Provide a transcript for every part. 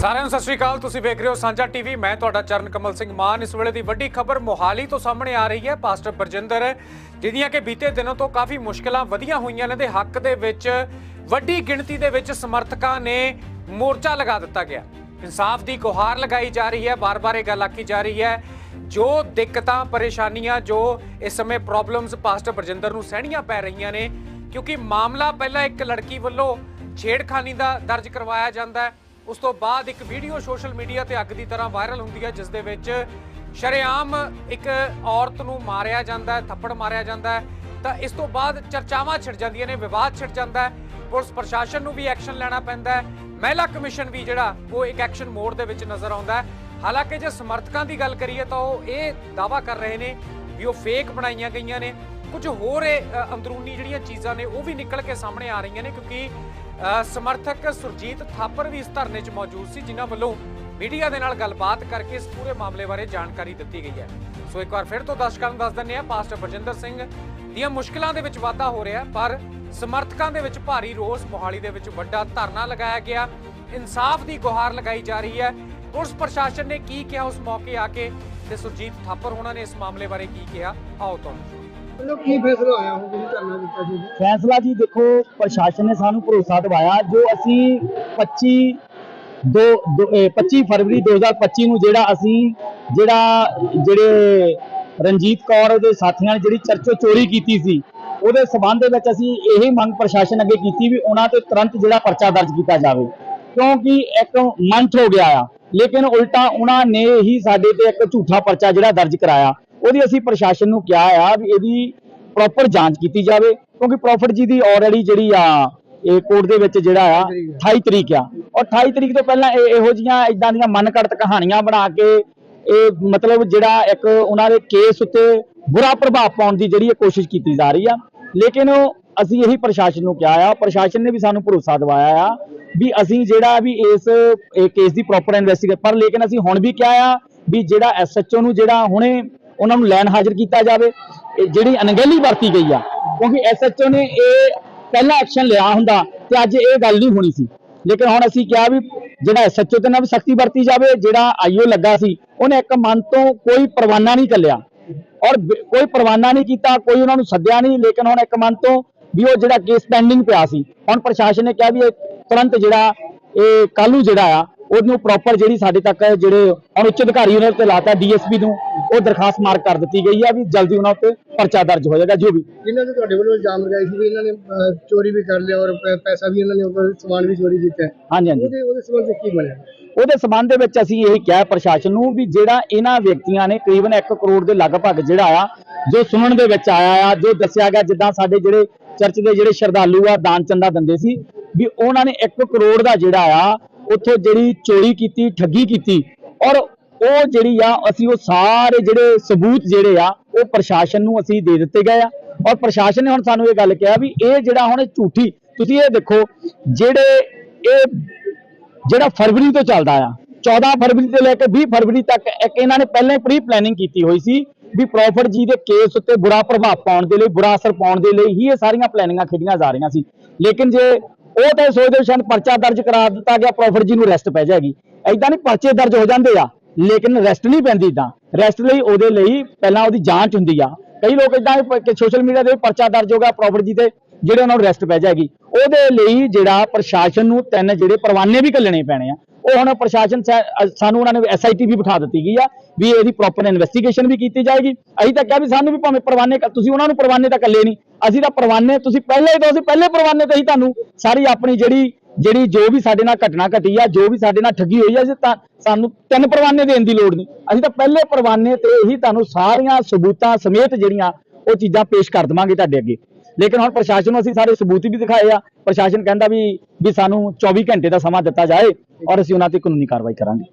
ਸਾਰਿਆਂ ਨੂੰ ਸਤਿ ਸ਼੍ਰੀ ਅਕਾਲ, ਤੁਸੀਂ ਵੇਖ ਰਹੇ ਹੋ ਸਾਂਝਾ ਟੀਵੀ। ਮੈਂ ਤੁਹਾਡਾ ਚਰਨ ਕਮਲ ਸਿੰਘ ਮਾਨ। ਇਸ ਵੇਲੇ ਦੀ ਵੱਡੀ ਖਬਰ ਮੋਹਾਲੀ ਤੋਂ ਸਾਹਮਣੇ ਆ ਰਹੀ ਹੈ। ਪਾਸਟਰ ਬਰਜਿੰਦਰ, ਜਿਹਦੀਆਂ ਕਿ ਬੀਤੇ ਦਿਨੋਂ ਤੋਂ ਕਾਫੀ ਮੁਸ਼ਕਲਾਂ ਵਧੀਆਂ ਹੋਈਆਂ ਨੇ ਦੇ ਹੱਕ ਦੇ ਵਿੱਚ ਵੱਡੀ ਗਿਣਤੀ ਦੇ ਵਿੱਚ ਸਮਰਥਕਾਂ ਨੇ ਮੋਰਚਾ ਲਗਾ ਦਿੱਤਾ ਗਿਆ। ਇਨਸਾਫ ਦੀ ਗੁਹਾਰ ਲਗਾਈ ਜਾ ਰਹੀ ਹੈ। ਬਾਰ-ਬਾਰ ਇਹ ਗੱਲ ਆਖੀ ਜਾ ਰਹੀ ਹੈ, ਜੋ ਦਿੱਕਤਾਂ, ਪਰੇਸ਼ਾਨੀਆਂ, ਜੋ ਇਸ ਸਮੇਂ ਪ੍ਰੋਬਲਮਸ ਪਾਸਟਰ ਬਰਜਿੰਦਰ ਨੂੰ ਸਹਿਣੀਆਂ ਪੈ ਰਹੀਆਂ ਨੇ, ਕਿਉਂਕਿ ਮਾਮਲਾ ਪਹਿਲਾਂ ਇੱਕ ਲੜਕੀ ਵੱਲੋਂ ਛੇੜਖਾਨੀ ਦਾ ਦਰਜ ਕਰਵਾਇਆ ਜਾਂਦਾ ਹੈ। ਉਸ ਤੋਂ ਬਾਅਦ ਇੱਕ ਵੀਡੀਓ ਸੋਸ਼ਲ ਮੀਡੀਆ ਤੇ ਅੱਗ ਦੀ ਤਰ੍ਹਾਂ ਵਾਇਰਲ ਹੁੰਦੀ ਹੈ ਜਿਸ ਦੇ ਵਿੱਚ ਸ਼ਰੇਆਮ ਇੱਕ ਔਰਤ ਨੂੰ ਮਾਰਿਆ ਜਾਂਦਾ ਹੈ ਥੱਪੜ ਮਾਰਿਆ ਜਾਂਦਾ ਹੈ। ਤਾਂ ਇਸ ਤੋਂ ਬਾਅਦ ਚਰਚਾਵਾਂ ਛਿੜ ਜਾਂਦੀਆਂ ਨੇ ਵਿਵਾਦ ਛਿੜ ਜਾਂਦਾ ਹੈ। ਪੁਲਿਸ ਪ੍ਰਸ਼ਾਸਨ ਨੂੰ ਵੀ ਐਕਸ਼ਨ ਲੈਣਾ ਪੈਂਦਾ ਹੈ। ਮਹਿਲਾ ਕਮਿਸ਼ਨ ਵੀ ਜਿਹੜਾ ਉਹ ਇੱਕ ਐਕਸ਼ਨ ਮੋਡ ਦੇ ਵਿੱਚ ਨਜ਼ਰ ਆਉਂਦਾ ਹੈ। ਹਾਲਾਂਕਿ ਜੇ ਸਮਰਥਕਾਂ ਦੀ ਗੱਲ ਕਰੀਏ ਤਾਂ ਉਹ ਇਹ ਦਾਵਾ ਕਰ ਰਹੇ ਨੇ ਵੀ ਉਹ ਫੇਕ ਬਣਾਈਆਂ ਗਈਆਂ ਨੇ। ਕੁਝ ਹੋਰ ਇਹ, ਅੰਦਰੂਨੀ ਜਿਹੜੀਆਂ ਚੀਜ਼ਾਂ ਨੇ ਉਹ ਵੀ ਨਿਕਲ ਕੇ ਸਾਹਮਣੇ ਆ ਰਹੀਆਂ ਨੇ ਕਿਉਂਕਿ ਸਮਰਥਕ ਸੁਰਜੀਤ ਥਾਪਰ ਵੀ ਇਸ ਧਰਨੇ 'ਚ ਮੌਜੂਦ ਸੀ, ਜਿਨ੍ਹਾਂ ਵੱਲੋਂ ਮੀਡੀਆ ਦੇ ਨਾਲ ਗੱਲਬਾਤ ਕਰਕੇ ਇਸ ਪੂਰੇ ਮਾਮਲੇ ਬਾਰੇ ਜਾਣਕਾਰੀ ਦਿੱਤੀ ਗਈ ਹੈ। ਸੋ ਇੱਕ ਵਾਰ ਫਿਰ ਤੋਂ ਦਰਸ਼ਕਾਂ ਨੂੰ ਦੱਸ ਦਿੰਦੇ ਹਾਂ ਪਾਸਟਰ ਬਰਜਿੰਦਰ ਸਿੰਘ ਦੀਆਂ ਮੁਸ਼ਕਲਾਂ ਦੇ ਵਿੱਚ ਵਾਧਾ ਹੋ ਰਿਹਾ, ਪਰ ਸਮਰਥਕਾਂ ਦੇ ਵਿੱਚ ਭਾਰੀ ਰੋਸ, ਮੋਹਾਲੀ ਦੇ ਵਿੱਚ ਵੱਡਾ ਧਰਨਾ ਲਗਾਇਆ ਗਿਆ, ਇਨਸਾਫ ਦੀ ਗੁਹਾਰ ਲਗਾਈ ਜਾ ਰਹੀ ਹੈ। ਪੁਲਿਸ ਪ੍ਰਸ਼ਾਸਨ ਨੇ ਕੀ ਕਿਹਾ ਉਸ ਮੌਕੇ ਆ ਕੇ? ਤੇ ਸੁਰਜੀਤ ਥਾਪਰ, ਉਹਨਾਂ ਨੇ ਇਸ ਮਾਮਲੇ ਬਾਰੇ ਕੀ ਕਿਹਾ? ਆਓ ਤੁਹਾਨੂੰ। ਚਲੋ ਕੀ ਫੈਸਲਾ ਹੋਇਆ ਹੁਣ ਤੁਸੀਂ ਧਰਨਾ ਦਿੱਤਾ ਜੀ ਫੈਸਲਾ ਜੀ ਦੇਖੋ, ਪ੍ਰਸ਼ਾਸਨ ਨੇ ਸਾਨੂੰ ਭਰੋਸਾ ਦਿਵਾਇਆ ਜੋ ਅਸੀਂ 25 ਦੋ 25 ਫਰਵਰੀ 2025 ਨੂੰ ਜਿਹੜਾ ਅਸੀਂ ਜਿਹੜਾ, ਜਿਹੜੇ ਰਣਜੀਤ ਕੌਰ ਦੇ ਸਾਥੀਆਂ ਨੇ ਜਿਹੜੀ ਚਰਚੋ ਚੋਰੀ ਕੀਤੀ ਸੀ, ਉਹਦੇ ਸਬੰਧ ਦੇ ਵਿੱਚ ਅਸੀਂ ਇਹ ਮੰਗ ਪ੍ਰਸ਼ਾਸਨ ਅੱਗੇ ਕੀਤੀ ਵੀ ਉਹਨਾਂ ਤੇ ਤੁਰੰਤ ਜਿਹੜਾ ਪਰਚਾ ਦਰਜ ਕੀਤਾ ਜਾਵੇ। ਕਿਉਂਕਿ ਇੱਕ ਮੰਥ ਹੋ ਗਿਆ ਆ, ਲੇਕਿਨ ਉਲਟਾ ਉਹਨਾਂ ਨੇ ਹੀ ਸਾਡੇ ਤੇ ਇੱਕ ਝੂਠਾ ਪਰਚਾ ਜਿਹੜਾ ਦਰਜ ਕਰਾਇਆ। ਉਹਦੀ ਅਸੀਂ ਪ੍ਰਸ਼ਾਸਨ ਨੂੰ ਕਿਹਾ ਆ ਵੀ ਇਹਦੀ ਪ੍ਰੋਪਰ ਜਾਂਚ ਕੀਤੀ ਜਾਵੇ ਕਿਉਂਕਿ ਪ੍ਰੋਫਿਟ ਜੀ ਦੀ ਆਲਰੇਡੀ ਜਿਹੜੀ ਆ ਇਹ ਕੋਰਟ ਦੇ ਵਿੱਚ ਜਿਹੜਾ ਆ 28 ਤਰੀਕ ਆ। ਔਰ 28 ਤਰੀਕ ਤੋਂ ਪਹਿਲਾਂ ਇਹ ਇਹੋ ਜੀਆਂ ਇਦਾਂ ਦੀਆਂ ਮਨਕੜਤ ਕਹਾਣੀਆਂ ਬਣਾ ਕੇ ਇਹ ਮਤਲਬ ਜਿਹੜਾ ਇੱਕ ਉਹਨਾਂ ਦੇ ਕੇਸ ਉੱਤੇ ਬੁਰਾ ਪ੍ਰਭਾਵ ਪਾਉਣ ਦੀ ਜਿਹੜੀ ਕੋਸ਼ਿਸ਼ ਕੀਤੀ ਜਾ ਰਹੀ ਆ। ਲੇਕਿਨ ਅਸੀਂ ਇਹੀ ਪ੍ਰਸ਼ਾਸਨ ਨੂੰ ਕਿਹਾ ਆ ਪ੍ਰਸ਼ਾਸਨ ਨੇ ਵੀ ਸਾਨੂੰ ਭਰੋਸਾ ਦਿਵਾਇਆ ਆ ਵੀ ਅਸੀਂ ਜਿਹੜਾ ਵੀ ਇਸ ਕੇਸ ਦੀ ਪ੍ਰੋਪਰ ਇਨਵੈਸਟੀਗੇਟ ਪਰ ਲੇਕਿਨ ਅਸੀਂ ਹੁਣ ਵੀ ਕਿਹਾ ਆ ਵੀ ਜਿਹੜਾ ਐਸਐਚਓ ਨੂੰ ਜਿਹੜਾ ਹੁਣੇ ਉਹਨਾਂ ਨੂੰ ਲੈਣ ਹਾਜ਼ਰ ਕੀਤਾ ਜਾਵੇ। ਜਿਹੜੀ ਅਣਗਹਿਲੀ ਵਰਤੀ ਗਈ ਆ, ਕਿਉਂਕਿ ਐਸਐਚਓ ਨੇ ਇਹ ਪਹਿਲਾ ਐਕਸ਼ਨ ਲਿਆ ਹੁੰਦਾ ਤੇ ਅੱਜ ਇਹ ਗੱਲ ਨਹੀਂ ਹੋਣੀ ਸੀ। ਲੇਕਿਨ ਹੁਣ ਅਸੀਂ ਕਿਹਾ ਵੀ ਜਿਹੜਾ ਐਸਐਚਓ ਤੇ ਨਾਲ ਵੀ ਸਖਤੀ ਵਰਤੀ ਜਾਵੇ, ਜਿਹੜਾ ਆਈਓ ਲੱਗਾ ਸੀ, ਉਹਨੇ ਇੱਕ ਮਨ ਤੋਂ ਕੋਈ ਪਰਵਾਨਾ ਨਹੀਂ ਚੱਲਿਆ। ਔਰ ਕੋਈ ਪਰਵਾਨਾ ਨਹੀਂ ਕੀਤਾ, ਕੋਈ ਉਹਨਾਂ ਨੂੰ ਸੱਦਿਆ ਨਹੀਂ, ਲੇਕਿਨ ਹੁਣ ਇੱਕ ਮਨ ਤੋਂ ਵੀ ਉਹ ਜਿਹੜਾ ਕੇਸ ਪੈਂਡਿੰਗ ਪਿਆ ਸੀ। ਹੁਣ ਪ੍ਰਸ਼ਾਸਨ ਨੇ ਕਿਹਾ ਵੀ ਇਹ ਤੁਰੰਤ ਜਿਹੜਾ ਇਹ ਕੱਲ੍ਹ ਨੂੰ ਜਿਹੜਾ ਆ ਉਹਨੂੰ ਪ੍ਰੋਪਰ ਜਿਹੜੀ ਸਾਡੇ ਤੱਕ ਜਿਹੜੇ ਉੱਚ ਅਧਿਕਾਰੀ ਉਹਨਾਂ ਤੇ ਲਾਤਾ ਡੀਐਸਪੀ ਨੂੰ ਉਹ ਦਰਖਾਸਤ ਮਾਰਕ ਕਰ ਦਿੱਤੀ ਗਈ ਆ ਵੀ ਜਲਦੀ ਉਹਨਾਂ ਉੱਤੇ ਪਰਚਾ ਦਰਜ ਹੋ ਜਾਏਗਾ ਜੋ ਵੀ। ਜਿਨ੍ਹਾਂ ਨੇ ਤੁਹਾਡੇ ਵੱਲੋਂ ਇਲਜ਼ਾਮ ਲਗਾਏ ਸੀ ਵੀ ਇਹਨਾਂ ਨੇ ਅਹ, ਚੋਰੀ ਵੀ ਕਰ ਲਿਆ ਔਰ ਪੈ- ਪੈਸਾ ਵੀ ਇਹਨਾਂ ਨੇ ਉੱਪਰ ਸਮਾਨ ਵੀ ਚੋਰੀ ਕੀਤਾ ਹੈ। ਹਾਂਜੀ ਹਾਂਜੀ। ਉਹਦੇ ਉਹਦੇ ਸੰਬੰਧ ਵਿੱਚ ਕੀ ਬਣਿਆ? ਉਹਦੇ ਸਬੰਧ ਦੇ ਵਿੱਚ ਅਸੀਂ ਇਹ ਕਿਹਾ ਪ੍ਰਸ਼ਾਸਨ ਨੂੰ ਵੀ ਜਿਹੜਾ ਇਹਨਾਂ ਵਿਅਕਤੀਆਂ ਨੇ ਤਕਰੀਬਨ 1 ਕਰੋੜ ਦੇ ਲਗਭਗ ਜਿਹੜਾ ਆ ਜੋ ਸੁਣਨ ਦੇ ਵਿੱਚ ਆਇਆ ਆ ਜੋ ਦੱਸਿਆ ਗਿਆ ਜਿੱਦਾਂ ਸਾਡੇ ਜਿਹੜੇ ਚਰਚ ਦੇ ਜਿਹੜੇ ਸ਼ਰਧਾਲੂ ਆ ਦਾਨ ਚੰਦਾ ਦਿੰਦੇ ਸੀ ਵੀ ਉਹਨਾਂ ਨੇ 1 ਕਰੋੜ ਦਾ ਜਿਹੜਾ ਆ ਉੱਥੋਂ ਜਿਹੜੀ ਚੋਰੀ ਕੀਤੀ, ਠੱਗੀ ਕੀਤੀ ਔਰ ਉਹ ਜਿਹੜੀ ਆ, ਅਸੀਂ ਉਹ ਸਾਰੇ ਜਿਹੜੇ ਸਬੂਤ ਜਿਹੜੇ ਆ, ਉਹ ਪ੍ਰਸ਼ਾਸਨ ਨੂੰ ਅਸੀਂ ਦੇ ਦਿੱਤੇ ਗਏ ਆ ਔਰ ਪ੍ਰਸ਼ਾਸਨ ਨੇ ਹੁਣ ਸਾਨੂੰ ਇਹ ਗੱਲ ਕਿਹਾ ਵੀ ਇਹ ਜਿਹੜਾ ਹੁਣ ਝੂਠੀ, ਤੁਸੀਂ ਇਹ ਦੇਖੋ ਜਿਹੜੇ ਇਹ ਜਿਹੜਾ ਫਰਵਰੀ ਤੋਂ ਚੱਲਦਾ ਆ 14 ਫਰਵਰੀ ਤੋਂ ਲੈ ਕੇ 20 ਫਰਵਰੀ ਤੱਕ ਇੱਕ ਇਹਨਾਂ ਨੇ ਪਹਿਲਾਂ ਹੀ ਪ੍ਰੀ ਪਲੈਨਿੰਗ ਕੀਤੀ ਹੋਈ ਸੀ ਵੀ ਪ੍ਰੋਫਟ ਜੀ ਦੇ ਕੇਸ ਉੱਤੇ ਬੁਰਾ ਪ੍ਰਭਾਵ ਪਾਉਣ ਦੇ ਲਈ, ਬੁਰਾ ਅਸਰ ਪਾਉਣ ਦੇ ਲਈ ਹੀ ਇਹ ਸਾਰੀਆਂ ਪਲੈਨਿੰਗਾਂ ਖੇਡੀਆਂ ਜਾ ਰਹੀਆਂ ਸੀ। ਲੇਕਿਨ ਜੇ ਉਹ ਤਾਂ ਇਹ ਸੋਚਦੇ ਸ਼ਾਇਦ ਪਰਚਾ ਦਰਜ ਕਰਾ ਦਿੱਤਾ ਗਿਆ, ਪ੍ਰੋਫਿਟ ਜੀ ਨੂੰ ਰੈਸਟ ਪੈ ਜਾਏਗੀ। ਐਦਾਂ ਨਹੀਂ ਪਰਚੇ ਦਰਜ ਹੋ ਜਾਂਦੇ ਆ, ਲੇਕਿਨ ਰੈਸਟ ਨਹੀਂ ਪੈਂਦੀ ਇਦਾਂ ਰੈਸਟ ਲਈ ਉਹਦੇ ਲਈ ਪਹਿਲਾਂ ਉਹਦੀ ਜਾਂਚ ਹੁੰਦੀ ਆ। ਕਈ ਲੋਕ ਇਦਾਂ ਕਿ ਸੋਸ਼ਲ ਮੀਡੀਆ ਤੇ ਵੀ ਪਰਚਾ ਦਰਜ ਹੋ ਗਿਆ ਪ੍ਰੋਫਿਟ ਜੀ ਤੇ, ਜਿਹੜੇ ਉਹਨਾਂ ਨੂੰ ਰੈਸਟ ਪੈ ਜਾਏਗੀ। ਉਹਦੇ ਲਈ ਜਿਹੜਾ ਪ੍ਰਸ਼ਾਸਨ ਨੂੰ ਤਿੰਨ ਜਿਹੜੇ ਪਰਵਾਨੇ ਵੀ ਕੱਲਣੇ ਪੈਣੇ ਆ। ਉਹ ਹੁਣ ਪ੍ਰਸ਼ਾਸਨ ਸਾਨੂੰ ਉਹਨਾਂ ਨੇ ਐਸਆਈਟੀ ਵੀ ਬਿਠਾ ਦਿੱਤੀ ਗਈ ਆ ਵੀ ਇਹਦੀ ਪ੍ਰੋਪਰ ਇਨਵੈਸਟੀਗੇਸ਼ਨ ਵੀ ਕੀਤੀ ਜਾਏਗੀ। ਅਸੀਂ ਤਾਂ ਕਿਹਾ ਵੀ ਸਾਨੂੰ ਵੀ ਭਾਵੇਂ ਪਰਵਾਨੇ ਤੁਸੀਂ ਉਹਨਾਂ ਨੂੰ ਪਰਵਾਨੇ ਤਾਂ ਕੱਲੇ ਨਹੀਂ। ਅਸੀਂ ਤਾਂ ਪਰਵਾਨੇ, ਤੁਸੀਂ ਪਹਿਲੇ ਹੀ ਅਸੀਂ ਪਹਿਲੇ ਪਰਵਾਨੇ ਤੇ ਹੀ ਤੁਹਾਨੂੰ। ਸਾਰੀ ਆਪਣੀ ਜਿਹੜੀ ਜਿਹੜੀ ਜੋ ਵੀ ਸਾਡੇ ਨਾਲ ਘਟਨਾ ਘਟੀ ਆ, ਜੋ ਵੀ ਸਾਡੇ ਨਾਲ ਠੱਗੀ ਹੋਈ ਆ, ਅਸੀਂ ਤਾਂ ਸਾਨੂੰ ਤਿੰਨ ਪਰਵਾਨੇ ਦੇਣ ਦੀ ਲੋੜ ਨਹੀਂ। ਅਸੀਂ ਤਾਂ ਪਹਿਲੇ ਪਰਵਾਨੇ ਤੇ ਹੀ ਤੁਹਾਨੂੰ ਸਾਰੀਆਂ ਸਬੂਤਾਂ ਸਮੇਤ ਜਿਹੜੀਆਂ ਉਹ ਚੀਜ਼ਾਂ ਪੇਸ਼ ਕਰ ਦਵਾਂਗੇ ਤੁਹਾਡੇ ਅੱਗੇ। ਲੇਕਿਨ ਹੁਣ ਪ੍ਰਸ਼ਾਸਨ ਨੂੰ ਅਸੀਂ ਸਾਰੇ ਸਬੂਤ ਵੀ ਦਿਖਾਏ ਆ। ਪ੍ਰਸ਼ਾਸਨ ਕਹਿੰਦਾ ਵੀ ਵੀ ਸਾਨੂੰ 24 ਘੰਟੇ ਦਾ ਸਮਾਂ ਦਿੱਤਾ ਜਾਏ ਔਰ ਅਸੀਂ ਉਹਨਾਂ ਤੇ ਕਾਨੂੰਨੀ ਕਾਰਵਾਈ ਕਰਾਂਗੇ।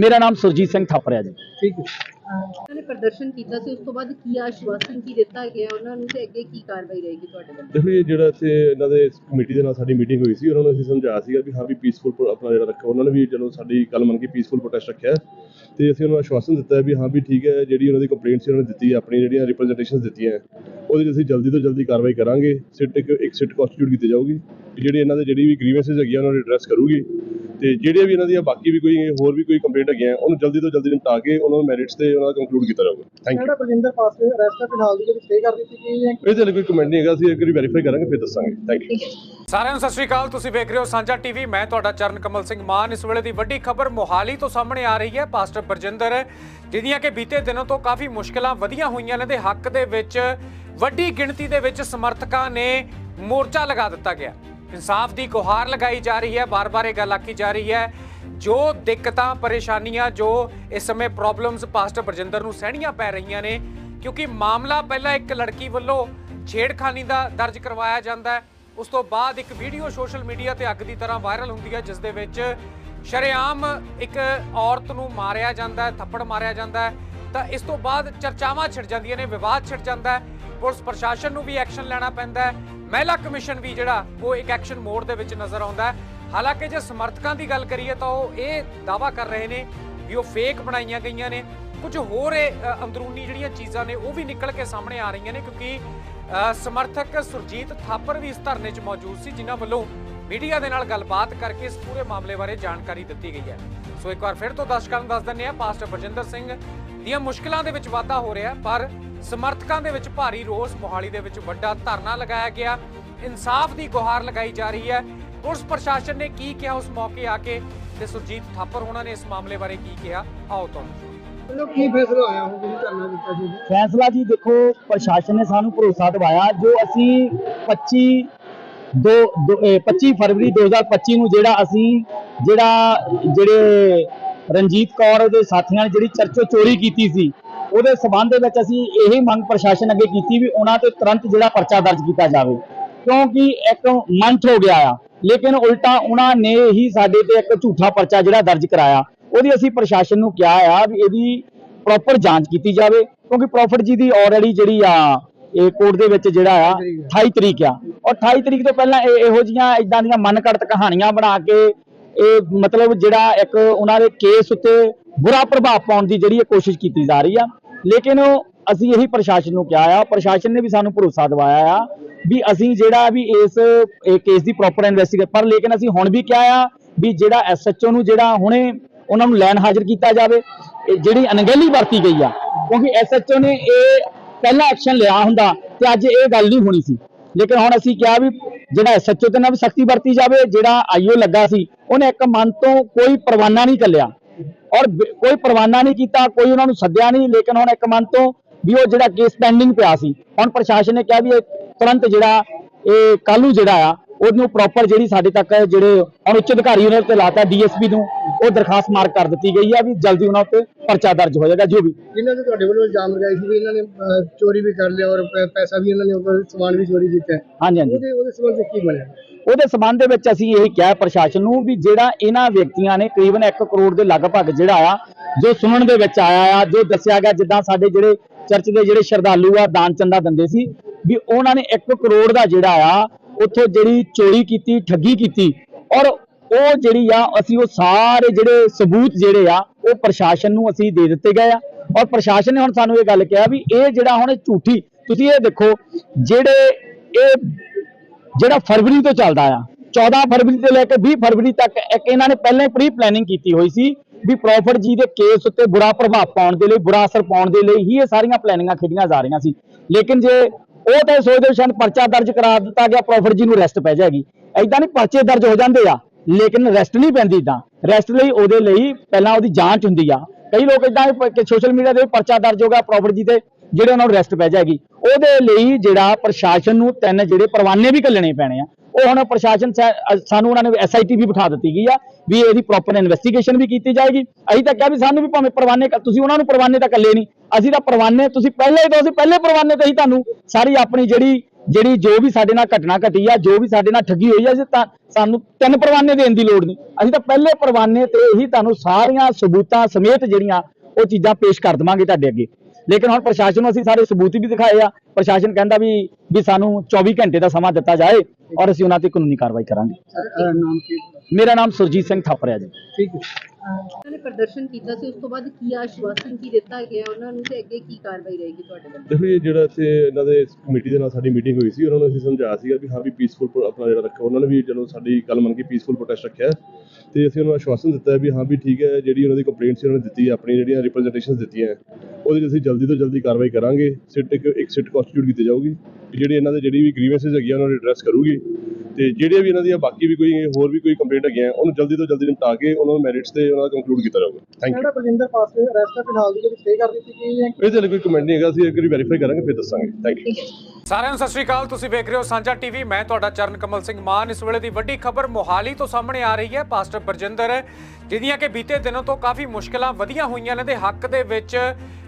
ਮੇਰਾ ਨਾਮ ਸੁਰਜੀਤ ਸਿੰਘ ਥਾਪਰ ਹੈ ਜੀ। ਠੀਕ ਹੈ। ਉਹਨਾਂ ਨੇ ਪ੍ਰਦਰਸ਼ਨ ਕੀਤਾ ਸੀ, ਉਸ ਤੋਂ ਬਾਅਦ ਕੀ ਆਸ਼ਵਾਸਨ ਕੀ ਦਿੱਤਾ ਗਿਆ, ਉਹਨਾਂ ਨੂੰ ਤੇ ਅੱਗੇ ਕੀ ਕਾਰਵਾਈ ਰਹੇਗੀ ਤੁਹਾਡੇ ਵੱਲੋਂ? ਦੇਖੋ ਇਹ ਜਿਹੜਾ ਇੱਥੇ ਇਹਨਾਂ ਦੇ ਕਮੇਟੀ ਦੇ ਨਾਲ ਸਾਡੀ ਮੀਟਿੰਗ ਹੋਈ ਸੀ, ਉਹਨਾਂ ਨੂੰ ਅਸੀਂ ਸਮਝਾਇਆ ਸੀਗਾ ਵੀ ਹਾਂ ਵੀ ਪੀਸਫੁਲ ਆਪਣਾ ਜਿਹੜਾ ਰੱਖੋ ਉਹਨਾਂ ਨੇ ਵੀ ਚਲੋ ਸਾਡੀ ਗੱਲ ਮੰਨ ਕੇ ਪੀਸਫੁਲ ਪ੍ਰੋਟੈਸਟ ਰੱਖਿਆ, ਤੇ ਅਸੀਂ ਉਹਨਾਂ ਨੂੰ ਆਸ਼ਵਾਸਨ ਦਿੱਤਾ ਵੀ ਹਾਂ ਵੀ ਠੀਕ ਹੈ, ਜਿਹੜੀ ਉਹਨਾਂ ਦੀ ਕੰਪਲੇਂਟ ਸੀ, ਉਹਨਾਂ ਨੇ ਦਿੱਤੀ ਆਪਣੀ ਜਿਹੜੀਆਂ ਰਿਪਰੈਜ਼ੈਂਟੇਸ਼ਨਸ ਦਿੱਤੀਆਂ ਉਹਦੇ 'ਚ ਅਸੀਂ ਜਲਦੀ ਤੋਂ ਜਲਦੀ ਕਾਰਵਾਈ ਕਰਾਂਗੇ, ਸਿੱਟ ਇੱਕ ਇੱਕ ਸਿੱਟ ਕੰਸਟੀਟਿਊਟ ਕੀਤੀ ਜਾਊਗੀ ਕਿ ਇਹਨਾਂ ਦੇ ਜਿਹੜੀ ਵੀ ਗ੍ਰੀਵੈਂਸਸ ਹੈਗੀਆਂ, ਉਹਨਾਂ ਨੂੰ ਐਡਰੈਸ ਕਰੂਗੀ ਤੇ ਜਿਹੜੇ ਵੀ ਇਹਨਾਂ ਦੀਆਂ ਬਾਕੀ ਵੀ ਕੋਈ ਹੋਰ ਵੀ ਕੋਈ ਕੰਪਲੇਂਟ ਹੈਗੀਆਂ ਉਹਨੂੰ ਜਲਦੀ ਤੋਂ ਜਲਦੀ ਨਿਪਟਾ ਕੇ ਉਹਨਾਂ ਨੂੰ ਮੈਰਿਟਸ ਤੇ ਉਹਨਾਂ ਦਾ ਕੰਕਲੂਡ ਕੀਤਾ ਜਾਊਗਾ। ਥੈਂਕ ਯੂ ਜਿਹੜਾ ਬਲਜਿੰਦਰ ਪਾਸ ਅਰੈਸਟ ਹੈ ਫਿਲਹਾਲ ਦੀ ਜਿਹੜੀ ਸਟੇ ਕਰ ਦਿੱਤੀ ਗਈ ਹੈ ਇਹਦੇ ਲਈ ਕੋਈ ਕਮੈਂਟ ਨਹੀਂ ਹੈਗਾ ਅਸੀਂ ਇੱਕ ਵਾਰੀ ਵੈਰੀਫਾਈ ਕਰਾਂਗੇ ਫਿਰ ਦੱਸਾਂਗੇ। ਥੈਂਕ ਯੂ ਸਾਰਿਆਂ ਨੂੰ ਸਤਿ ਸ਼੍ਰੀ ਅਕਾਲ ਤੁਸੀਂ ਵੇਖ ਰਹੇ ਹੋ ਸਾਂਝਾ ਟੀਵੀ ਮੈਂ ਤੁਹਾਡਾ ਚਰਨ ਕਮਲ ਸਿੰਘ ਮਾਨ। ਇਸ ਵੇਲੇ ਦੀ ਵੱਡੀ ਖਬਰ ਮੋਹਾਲੀ ਤੋਂ ਸਾਹਮਣੇ ਆ ਰਹੀ ਹੈ ਪਾਸਟਰ ਬਰਜਿੰਦਰ ਜਿਹਦੀਆਂ ਕਿ ਬੀਤੇ ਦਿਨੋਂ ਤੋਂ ਕਾਫੀ ਮੁਸ਼ਕਲਾਂ ਵਧੀਆਂ ਹੋਈਆਂ ਨੇ ਤੇ ਹੱਕ ਦੇ ਵਿੱਚ ਵੱਡੀ ਗਿਣਤੀ ਦੇ ਵਿੱਚ ਸਮਰਥਕਾਂ ਨੇ ਮੋਰਚਾ ਲਗਾ ਦਿੱਤਾ ਗਿਆ। ਇਨਸਾਫ ਦੀ ਗੁਹਾਰ ਲਗਾਈ ਜਾ ਰਹੀ ਹੈ। ਬਾਰ-ਬਾਰ ਇਹ ਗੱਲ ਆਖੀ ਜਾ ਰਹੀ ਹੈ। ਜੋ ਦਿੱਕਤਾਂ, ਪਰੇਸ਼ਾਨੀਆਂ, ਜੋ ਇਸ ਸਮੇਂ ਪ੍ਰੋਬਲਮਸ ਪਾਸਟਰ ਬਰਜਿੰਦਰ ਨੂੰ ਸਹਿਣੀਆਂ ਪੈ ਰਹੀਆਂ ਨੇ, ਕਿਉਂਕਿ ਮਾਮਲਾ ਪਹਿਲਾਂ ਇੱਕ ਲੜਕੀ ਵੱਲੋਂ ਛੇੜਖਾਨੀ ਦਾ ਦਰਜ ਕਰਵਾਇਆ ਜਾਂਦਾ ਹੈ। ਉਸ ਤੋਂ ਬਾਅਦ ਇੱਕ ਵੀਡੀਓ ਸੋਸ਼ਲ ਮੀਡੀਆ ਤੇ ਅੱਗ ਦੀ ਤਰ੍ਹਾਂ ਵਾਇਰਲ ਹੁੰਦੀ ਹੈ, ਜਿਸ ਦੇ ਵਿੱਚ ਸ਼ਰੇਆਮ ਇੱਕ ਔਰਤ ਨੂੰ ਮਾਰਿਆ ਜਾਂਦਾ ਹੈ, ਥੱਪੜ ਮਾਰਿਆ ਜਾਂਦਾ ਹੈ। ਤਾਂ ਇਸ ਤੋਂ ਬਾਅਦ ਚਰਚਾਵਾਂ ਛਿੜ ਜਾਂਦੀਆਂ ਨੇ, ਵਿਵਾਦ ਛਿੜ ਜਾਂਦਾ ਹੈ। ਪੁਲਿਸ ਪ੍ਰਸ਼ਾਸਨ ਨੂੰ ਵੀ ਐਕਸ਼ਨ ਲੈਣਾ ਪੈਂਦਾ ਹੈ। ਮਹਿਲਾ ਕਮਿਸ਼ਨ ਵੀ ਜਿਹੜਾ ਉਹ ਇੱਕ ਐਕਸ਼ਨ ਮੋਡ ਦੇ ਵਿੱਚ ਨਜ਼ਰ ਆਉਂਦਾ ਹੈ। ਹਾਲਾਂਕਿ ਜੇ ਸਮਰਥਕਾਂ ਦੀ ਗੱਲ ਕਰੀਏ ਤਾਂ ਉਹ ਇਹ ਦਾਵਾ ਕਰ ਰਹੇ ਨੇ ਵੀ ਉਹ ਫੇਕ ਬਣਾਈਆਂ ਗਈਆਂ ਨੇ। ਕੁਝ ਹੋਰ ਅੰਦਰੂਨੀ ਜਿਹੜੀਆਂ ਚੀਜ਼ਾਂ ਨੇ ਉਹ ਵੀ ਨਿਕਲ ਕੇ ਸਾਹਮਣੇ ਆ ਰਹੀਆਂ ਨੇ ਕਿਉਂਕਿ ਅ, ਸਮਰਥਕ ਸੁਰਜੀਤ ਥਾਪਰ ਵੀ ਇਸ ਧਰਨੇ 'ਚ ਮੌਜੂਦ ਸੀ ਜਿਨ੍ਹਾਂ ਵੱਲੋਂ ਮੀਡੀਆ ਦੇ ਨਾਲ ਗੱਲਬਾਤ ਕਰਕੇ ਇਸ ਪੂਰੇ ਮਾਮਲੇ ਬਾਰੇ ਜਾਣਕਾਰੀ ਦਿੱਤੀ ਗਈ ਹੈ। ਸੋ ਇੱਕ ਵਾਰ ਫਿਰ ਤੋਂ ਦਰਸ਼ਕਾਂ ਨੂੰ ਦੱਸ ਦਿੰਦੇ ਆ ਪਾਸਟਰ ਬਰਜਿੰਦਰ ਸਿੰਘ ਦੀਆਂ ਮੁਸ਼ਕਲਾਂ ਦੇ ਵਿੱਚ ਵਾਧਾ ਹੋ ਰਿਹਾ ਪਰ ਸਮਰਥਕਾਂ ਦੇ ਵਿੱਚ ਭਾਰੀ ਰੋਸ ਮੋਹਾਲੀ ਦੇ ਵਿੱਚ ਵੱਡਾ ਧਰਨਾ ਲਗਾਇਆ ਗਿਆ। ਇਨਸਾਫ ਦੀ ਗੁਹਾਰ ਲਗਾਈ ਜਾ ਰਹੀ ਹੈ। ਪੁਲਿਸ ਪ੍ਰਸ਼ਾਸਨ ਨੇ ਕੀ ਕਿਹਾ ਉਸ ਮੌਕੇ ਆ ਕੇ ਤੇ ਸੁਰਜੀਤ ਥਾਪਰ ਉਹਨਾਂ ਨੇ ਇਸ ਮਾਮਲੇ ਬਾਰੇ ਕੀ ਕਿਹਾ? ਆਓ ਤੁਹਾਨੂੰ ਕੀ ਫੈਸਲਾ ਆਇਆ ਹੁਣ ਤੁਸੀਂ ਕਰਨਾ ਦਿੱਤਾ ਜੀ ਫੈਸਲਾ ਜੀ ਦੇਖੋ ਪ੍ਰਸ਼ਾਸਨ ਨੇ ਸਾਨੂੰ ਭਰੋਸਾ ਦਿਵਾਇਆ ਜੋ ਅਸੀਂ 25 ਦੋ ਦੋ- ਇਹ 25 ਫਰਵਰੀ 2025 ਨੂੰ ਜਿਹੜਾ ਅਸੀਂ ਜਿਹੜਾ ਜਿਹੜੇ ਰਣਜੀਤ ਕੌਰ ਦੇ ਸਾਥੀਆਂ ਨੇ ਜਿਹੜੀ ਚਰਚੋ ਚੋਰੀ ਕੀਤੀ ਸੀ ਉਹਦੇ ਸਬੰਧ ਦੇ ਵਿੱਚ ਅਸੀਂ ਇਹੀ ਮੰਗ ਪ੍ਰਸ਼ਾਸਨ ਅੱਗੇ ਕੀਤੀ ਵੀ ਉਹਨਾਂ ਤੇ ਤੁਰੰਤ ਜਿਹੜਾ ਪਰਚਾ ਦਰਜ ਕੀਤਾ ਜਾਵੇ। ਕਿਉਂਕਿ ਇੱਕ ਮੰਥ ਹੋ ਗਿਆ ਆ। ਲੇਕਿਨ ਉਲਟਾ ਉਹਨਾਂ ਨੇ ਹੀ ਸਾਡੇ ਤੇ ਇੱਕ ਝੂਠਾ ਪਰਚਾ ਜਿਹੜਾ ਦਰਜ ਕਰਾਇਆ, ਉਹਦੀ ਅਸੀਂ ਪ੍ਰਸ਼ਾਸਨ ਨੂੰ ਕਿਹਾ ਆ ਵੀ ਇਹਦੀ ਪ੍ਰੋਪਰ ਜਾਂਚ ਕੀਤੀ ਜਾਵੇ। ਕਿਉਂਕਿ ਪ੍ਰੋਫਿਟ ਜੀ ਦੀ ਆਲਰੇਡੀ ਜਿਹੜੀ ਆ, ਇਹ ਕੋਰਟ ਦੇ ਵਿੱਚ ਜਿਹੜਾ ਆ 28 ਤਰੀਕ ਆ। ਔਰ 28 ਤਰੀਕ ਤੋਂ ਪਹਿਲਾਂ ਇਹ ਇਹੋ ਜੀਆਂ ਇਦਾਂ ਦੀਆਂ ਮਨਕੜਤ ਕਹਾਣੀਆਂ ਬਣਾ ਕੇ ਇਹ ਮਤਲਬ ਜਿਹੜਾ ਇੱਕ ਉਹਨਾਂ ਦੇ ਕੇਸ ਉੱਤੇ ਬੁਰਾ ਪ੍ਰਭਾਵ ਪਾਉਣ ਦੀ ਜਿਹੜੀ ਕੋਸ਼ਿਸ਼ ਕੀਤੀ ਜਾ ਰਹੀ ਆ। ਲੇਕਿਨ ਅਸੀਂ ਇਹੀ ਪ੍ਰਸ਼ਾਸਨ ਨੂੰ ਕਿਹਾ ਆ, ਪ੍ਰਸ਼ਾਸਨ ਨੇ ਵੀ ਸਾਨੂੰ ਭਰੋਸਾ ਦਿਵਾਇਆ ਆ ਵੀ ਅਸੀਂ ਜਿਹੜਾ ਵੀ ਇਸ ਕੇਸ ਦੀ ਪ੍ਰੋਪਰ ਇਨਵੈਸਟੀਗੇਟ ਪਰ ਲੇਕਿਨ ਅਸੀਂ ਹੁਣ ਵੀ ਕਿਹਾ ਆ ਵੀ ਜਿਹੜਾ ਐਸਐਚਓ ਨੂੰ ਜਿਹੜਾ ਹੁਣੇ ਉਹਨਾਂ ਨੂੰ ਲੈਣ ਹਾਜ਼ਰ ਕੀਤਾ ਜਾਵੇ ਜਿਹੜੀ ਅਣਗਹਿਲੀ ਵਰਤੀ ਗਈ ਆ, ਕਿਉਂਕਿ ਐਸਐਚਓ ਨੇ ਇਹ ਪਹਿਲਾ ਐਕਸ਼ਨ ਲਿਆ ਹੁੰਦਾ ਤੇ ਅੱਜ ਇਹ ਗੱਲ ਨਹੀਂ ਹੋਣੀ ਸੀ। ਲੇਕਿਨ ਹੁਣ ਅਸੀਂ ਕਿਹਾ ਵੀ ਜਿਹੜਾ ਐਸਐਚਓ ਤੇ ਨਾਲ ਵੀ ਸਖਤੀ ਵਰਤੀ ਜਾਵੇ, ਜਿਹੜਾ ਆਈਓ ਲੱਗਾ ਸੀ, ਉਹਨੇ ਇੱਕ ਮਨ ਤੋਂ ਕੋਈ ਪਰਵਾਨਾ ਨਹੀਂ ਕੱਲਿਆ ਔਰ ਕੋਈ ਪਰਵਾਨਾ ਨਹੀਂ ਕੀਤਾ, ਕੋਈ ਉਹਨਾਂ ਨੂੰ ਸੱਦਿਆ ਨਹੀਂ, ਲੇਕਿਨ ਹੁਣ ਇੱਕ ਮਨ ਤੋਂ ਵੀ ਉਹ ਜਿਹੜਾ ਕੇਸ ਪੈਂਡਿੰਗ ਪਿਆ ਸੀ, ਹੁਣ ਪ੍ਰਸ਼ਾਸਨ ਨੇ ਕਿਹਾ ਵੀ ਇਹ ਤੁਰੰਤ ਜਿਹੜਾ ਇਹ ਕੱਲ੍ਹ ਨੂੰ ਜਿਹੜਾ ਆ ਉਹਨੂੰ ਪ੍ਰੋਪਰ ਜਿਹੜੀ ਸਾਡੇ ਤੱਕ ਜਿਹੜੇ ਹੁਣ ਉੱਚ ਅਧਿਕਾਰੀ ਉਹਨਾਂ ਤੇ ਲਾਤਾ ਡੀਐਸਪੀ ਨੂੰ ਉਹ ਦਰਖਾਸਤ ਮਾਰਕ ਕਰ ਦਿੱਤੀ ਗਈ ਆ ਵੀ ਜਲਦੀ ਉਹਨਾਂ ਉੱਤੇ ਪਰਚਾ ਦਰਜ ਹੋ ਜਾਏਗਾ ਜੋ ਵੀ। ਜਿਨ੍ਹਾਂ ਤੇ ਤੁਹਾਡੇ ਵੱਲੋਂ ਇਲਜ਼ਾਮ ਲਗਾਏ ਸੀ ਵੀ ਇਹਨਾਂ ਨੇ ਅਹ, ਚੋਰੀ ਵੀ ਕਰ ਲਿਆ ਔਰ ਪੈ- ਪੈਸਾ ਵੀ ਇਹਨਾਂ ਨੇ ਉੱਪਰ ਸਮਾਨ ਵੀ ਚੋਰੀ ਕੀਤਾ। ਹੈ। ਹਾਂਜੀ ਹਾਂਜੀ। ਉਹਦੇ ਉਹਦੇ ਸੰਬੰਧ ਵਿੱਚ ਕੀ ਬਣਿਆ? ਉਹਦੇ ਸਬੰਧ ਦੇ ਵਿੱਚ ਅਸੀਂ ਇਹ ਕਿਹਾ ਪ੍ਰਸ਼ਾਸਨ ਨੂੰ ਵੀ ਜਿਹੜਾ ਇਹਨਾਂ ਵਿਅਕਤੀਆਂ ਨੇ ਕਰੀਬਨ 1 ਕਰੋੜ ਦੇ ਲਗਭਗ ਜਿਹੜਾ ਆ ਜੋ ਸੁਣਨ ਦੇ ਵਿੱਚ ਆਇਆ ਆ ਜੋ ਦੱਸਿਆ ਗਿਆ ਜਿੱਦਾਂ ਸਾਡੇ ਜਿਹੜੇ ਚਰਚ ਦੇ ਜਿਹੜੇ ਸ਼ਰਧਾਲੂ ਆ ਦਾਨ ਚੰਦਾ ਦਿੰਦੇ ਸੀ ਵੀ ਉਹਨਾਂ ਨੇ 1 ਕਰੋੜ ਦਾ ਜਿਹੜਾ ਆ ਉੱਥੋਂ ਜਿਹੜੀ ਚੋਰੀ ਕੀਤੀ, ਠੱਗੀ ਕੀਤੀ ਔਰ ਉਹ ਜਿਹੜੀ ਆ, ਅਸੀਂ ਉਹ ਸਾਰੇ ਜਿਹੜੇ ਸਬੂਤ ਜਿਹੜੇ ਆ, ਉਹ ਪ੍ਰਸ਼ਾਸਨ ਨੂੰ ਅਸੀਂ ਦੇ ਦਿੱਤੇ ਗਏ ਆ ਔਰ ਪ੍ਰਸ਼ਾਸਨ ਨੇ ਹੁਣ ਸਾਨੂੰ ਇਹ ਗੱਲ ਕਿਹਾ ਵੀ ਇਹ ਜਿਹੜਾ ਹੁਣ ਝੂਠੀ, ਤੁਸੀਂ ਇਹ ਦੇਖੋ ਜਿਹੜੇ ਇਹ ਜਿਹੜਾ ਫਰਵਰੀ ਤੋਂ ਚੱਲਦਾ ਆ 14 ਫਰਵਰੀ ਤੋਂ ਲੈ ਕੇ 20 ਫਰਵਰੀ ਤੱਕ, ਇੱਕ ਇਹਨਾਂ ਨੇ ਪਹਿਲਾਂ ਹੀ ਪ੍ਰੀ ਪਲੈਨਿੰਗ ਕੀਤੀ ਹੋਈ ਸੀ ਵੀ ਪ੍ਰੋਫਿਟ ਜੀ ਦੇ ਕੇਸ ਉੱਤੇ ਬੁਰਾ ਪ੍ਰਭਾਵ ਪਾਉਣ ਦੇ ਲਈ, ਬੁਰਾ ਅਸਰ ਪਾਉਣ ਦੇ ਲਈ ਹੀ ਇਹ ਸਾਰੀਆਂ ਪਲੈਨਿੰਗਾਂ ਖੇਡੀਆਂ ਜਾ ਰਹੀਆਂ ਸੀ। ਲੇਕਿਨ ਜੇ ਉਹ ਤਾਂ ਇਹ ਸੋਚਦੇ ਸਨ ਪਰਚਾ ਦਰਜ ਕਰਾ ਦਿੱਤਾ ਗਿਆ, ਪ੍ਰੋਫਿਟ ਜੀ ਨੂੰ ਰੈਸਟ ਪੈ ਜਾਏਗੀ। ਐਦਾਂ ਨਹੀਂ ਪਰਚੇ ਦਰਜ ਹੋ ਜਾਂਦੇ ਆ, ਲੇਕਿਨ ਰੈਸਟ ਨਹੀਂ ਪੈਂਦੀ ਇਦਾਂ ਰੈਸਟ ਲਈ ਉਹਦੇ ਲਈ ਪਹਿਲਾਂ ਉਹਦੀ ਜਾਂਚ ਹੁੰਦੀ ਆ। ਕਈ ਲੋਕ ਇਦਾਂ ਕਿ ਸੋਸ਼ਲ ਮੀਡੀਆ ਤੇ ਪਰਚਾ ਦਰਜ ਹੋ ਗਿਆ ਪ੍ਰੋਫਿਟ ਜੀ ਤੇ ਜਿਹੜੇ ਉਹਨਾਂ ਨੂੰ ਰੈਸਟ ਪੈ ਜਾਏਗੀ। ਉਹਦੇ ਲਈ ਜਿਹੜਾ ਪ੍ਰਸ਼ਾਸਨ ਨੂੰ ਤਿੰਨ ਜਿਹੜੇ ਪਰਵਾਨੇ ਵੀ ਘੱਲਣੇ ਪੈਣੇ ਆ। ਉਹ ਹੁਣ ਪ੍ਰਸ਼ਾਸਨ ਸਾ- ਅ- ਸਾਨੂੰ ਉਹਨਾਂ ਨੇ ਐਸਆਈਟੀ ਵੀ ਬਿਠਾ ਦਿੱਤੀ ਗਈ ਆ ਵੀ ਇਹਦੀ ਪ੍ਰੋਪਰ ਇਨਵੈਸਟੀਗੇਸ਼ਨ ਵੀ ਕੀਤੀ ਜਾਏਗੀ। ਅਸੀਂ ਤਾਂ ਕਿਹਾ ਵੀ ਸਾਨੂੰ ਵੀ ਭਾਵੇਂ ਪਰਵਾਨੇ ਤੁਸੀਂ ਉਹਨਾਂ ਨੂੰ ਪਰਵਾਨੇ ਤਾਂ ਕੱਲੇ ਨਹੀਂ। ਅਸੀਂ ਤਾਂ ਪਰਵਾਨੇ ਤੁਸੀਂ ਪਹਿਲੇ ਹੀ ਦੋ ਅਸੀਂ ਪਹਿਲੇ ਪਰਵਾਨੇ ਤੇ ਹੀ ਤੁਹਾਨੂੰ ਸਾਰੀ ਆਪਣੀ ਜਿਹੜੀ ਜਿਹੜੀ ਜੋ ਵੀ ਸਾਡੇ ਨਾਲ ਘਟਨਾ ਘਟੀ ਆ, ਜੋ ਵੀ ਸਾਡੇ ਨਾਲ ਠੱਗੀ ਹੋਈ ਆ, ਅਸੀਂ ਤਾਂ ਸਾਨੂੰ ਤਿੰਨ ਪਰਵਾਨੇ ਦੇਣ ਦੀ ਲੋੜ ਨਹੀਂ। ਅਸੀਂ ਤਾਂ ਪਹਿਲੇ ਪਰਵਾਨੇ ਤੇ ਹੀ ਤੁਹਾਨੂੰ ਸਾਰੀਆਂ ਸਬੂਤਾਂ ਸਮੇਤ ਜਿਹੜੀਆਂ ਉਹ ਚੀਜ਼ਾਂ ਪੇਸ਼ ਕਰ ਦਵਾਂਗੇ ਤੁਹਾਡੇ ਅੱਗੇ। ਲੇਕਿਨ ਹੁਣ ਪ੍ਰਸ਼ਾਸਨ ਨੂੰ ਅਸੀਂ ਸਾਰੇ ਸਬੂਤ ਵੀ ਦਿਖਾਏ ਆ। ਪ੍ਰਸ਼ਾਸਨ ਕਹਿੰਦਾ ਵੀ ਵੀ ਸਾਨੂੰ 24 ਘੰਟੇ ਦਾ ਸਮਾਂ ਦਿੱਤਾ ਜਾਏ ਔਰ ਅਸੀਂ ਉਹਨਾਂ ਤੇ ਕਾਨੂੰਨੀ ਕਾਰਵਾਈ ਕਰਾਂਗੇ। ਮੇਰਾ ਨਾਮ ਸੁਰਜੀਤ ਸਿੰਘ ਥਾਪਰ ਹੈ ਜੀ। ਠੀਕ ਹੈ। ਉਹਨਾਂ ਨੇ ਪ੍ਰਦਰਸ਼ਨ ਕੀਤਾ ਸੀ ਉਸ ਤੋਂ ਬਾਅਦ ਕੀ ਆਸ਼ਵਾਸਨ ਕੀ ਦਿੱਤਾ ਗਿਆ? ਉਹਨਾਂ ਨੂੰ ਤੇ ਅੱਗੇ ਕੀ ਕਾਰਵਾਈ ਰਹੇਗੀ ਤੁਹਾਡੇ ਵੱਲੋਂ? ਦੇਖੋ ਇਹ ਜਿਹੜਾ ਇੱਥੇ ਇਹਨਾਂ ਦੇ ਕਮੇਟੀ ਦੇ ਨਾਲ ਸਾਡੀ ਮੀਟਿੰਗ ਹੋਈ ਸੀ ਉਹਨਾਂ ਨੂੰ ਅਸੀਂ ਸਮਝਾਇਆ ਸੀਗਾ ਵੀ ਹਾਂ ਵੀ ਪੀਸਫੁਲ ਆਪਣਾ ਜਿਹੜਾ ਰੱਖੋ ਉਹਨਾਂ ਨੇ ਵੀ ਚਲੋ ਸਾਡੀ ਗੱਲ ਮੰਨ ਕੇ ਪੀਸਫੁਲ ਪ੍ਰੋਟੈਸਟ ਰੱਖਿਆ ਤੇ ਅਸੀਂ ਉਹਨਾਂ ਨੂੰ ਆਸ਼ਵਾਸਨ ਦਿੱਤਾ ਹੈ ਵੀ ਹਾਂ ਵੀ ਠੀਕ ਹੈ ਜਿਹੜੀ ਉਹਨਾਂ ਦੀ ਕੰਪਲੇਂਟ ਸੀ ਉਹਨਾਂ ਨੇ ਦਿੱਤੀ ਆਪਣੀ ਜਿਹੜੀਆਂ ਰਿਪਰੈਜ਼ੈਂਟੇਸ਼ਨਸ ਦਿੱਤੀਆਂ ਉਹਦੇ 'ਚ ਅਸੀਂ ਜਲਦੀ ਤੋਂ ਜਲਦੀ ਕਾਰਵਾਈ ਕਰਾਂਗੇ। ਸਿਟ ਇੱਕ ਇੱਕ ਸਿਟ ਕਨਸਟੀਟਿਊਟ ਕੀਤੀ ਜਾਊਗੀ। ਕਿ ਜਿਹੜੀ ਇਹਨਾਂ ਦੇ ਜਿਹੜੀ ਵੀ ਗ੍ਰੀਵੈਂਸਸ ਹੈਗੀਆਂ ਉਹਨਾਂ ਨੂੰ ਐਡਰੈਸ ਕਰੂਗੀ। ਤੇ ਜਿਹੜੇ ਵੀ ਇਹਨਾਂ ਦੀਆਂ ਬਾਕੀ ਵੀ ਕੋਈ ਹੋਰ ਵੀ ਕੋਈ ਕੰਪਲੇਂਟ ਹੈਗੀਆਂ ਉਹਨੂੰ ਜਲਦੀ ਤੋਂ ਜਲਦੀ ਨਿਪਟਾ ਕੇ ਉਹਨਾਂ ਨੂੰ ਮੈਰਿਟਸ ਤੇ ਉਹਨਾਂ ਦਾ ਕੰਕਲੂਡ ਕੀਤਾ ਜਾਊਗਾ। ਥੈਂਕ ਯੂ ਜਿਹੜਾ ਬਲਜਿੰਦਰ ਪਾਸ ਅਰੈਸਟ ਫਿਲਹਾਲ ਦੀ ਜਿਹੜੀ ਸਟੇ ਕਰ ਦਿੱਤੀ ਗਈ ਹੈ। ਇਹਦੇ ਲਈ ਕੋਈ ਕਮੈਂਟ ਨਹੀਂ ਹੈਗਾ ਅਸੀਂ ਇੱਕ ਵਾਰੀ ਵੈਰੀਫਾਈ ਕਰਾਂਗੇ ਫਿਰ ਦੱਸਾਂਗੇ। ਥੈਂਕ ਯੂ ਸਾਰਿਆਂ ਨੂੰ ਸਤਿ ਸ਼੍ਰੀ ਅਕਾਲ ਤੁਸੀਂ ਵੇਖ ਰਹੇ ਹੋ ਸਾਂਝਾ ਟੀਵੀ। ਮੈਂ ਤੁਹਾਡਾ ਚਰਨ ਕਮਲ ਸਿੰਘ ਮਾਨ। ਇਸ ਵੇਲੇ ਦੀ ਵੱਡੀ ਖਬਰ ਮੋਹਾਲੀ ਤੋਂ ਸਾਹਮਣੇ ਆ ਰਹੀ ਹੈ ਪਾਸਟਰ ਬਰਜਿੰਦਰ ਜਿਹਦੀਆਂ ਕਿ ਬੀਤੇ ਦਿਨੋਂ ਤੋਂ ਕਾਫੀ ਮੁਸ਼ਕਲਾਂ ਵਧੀਆਂ ਹੋਈਆਂ ਨੇ ਦੇ ਹੱਕ ਦੇ ਵਿੱਚ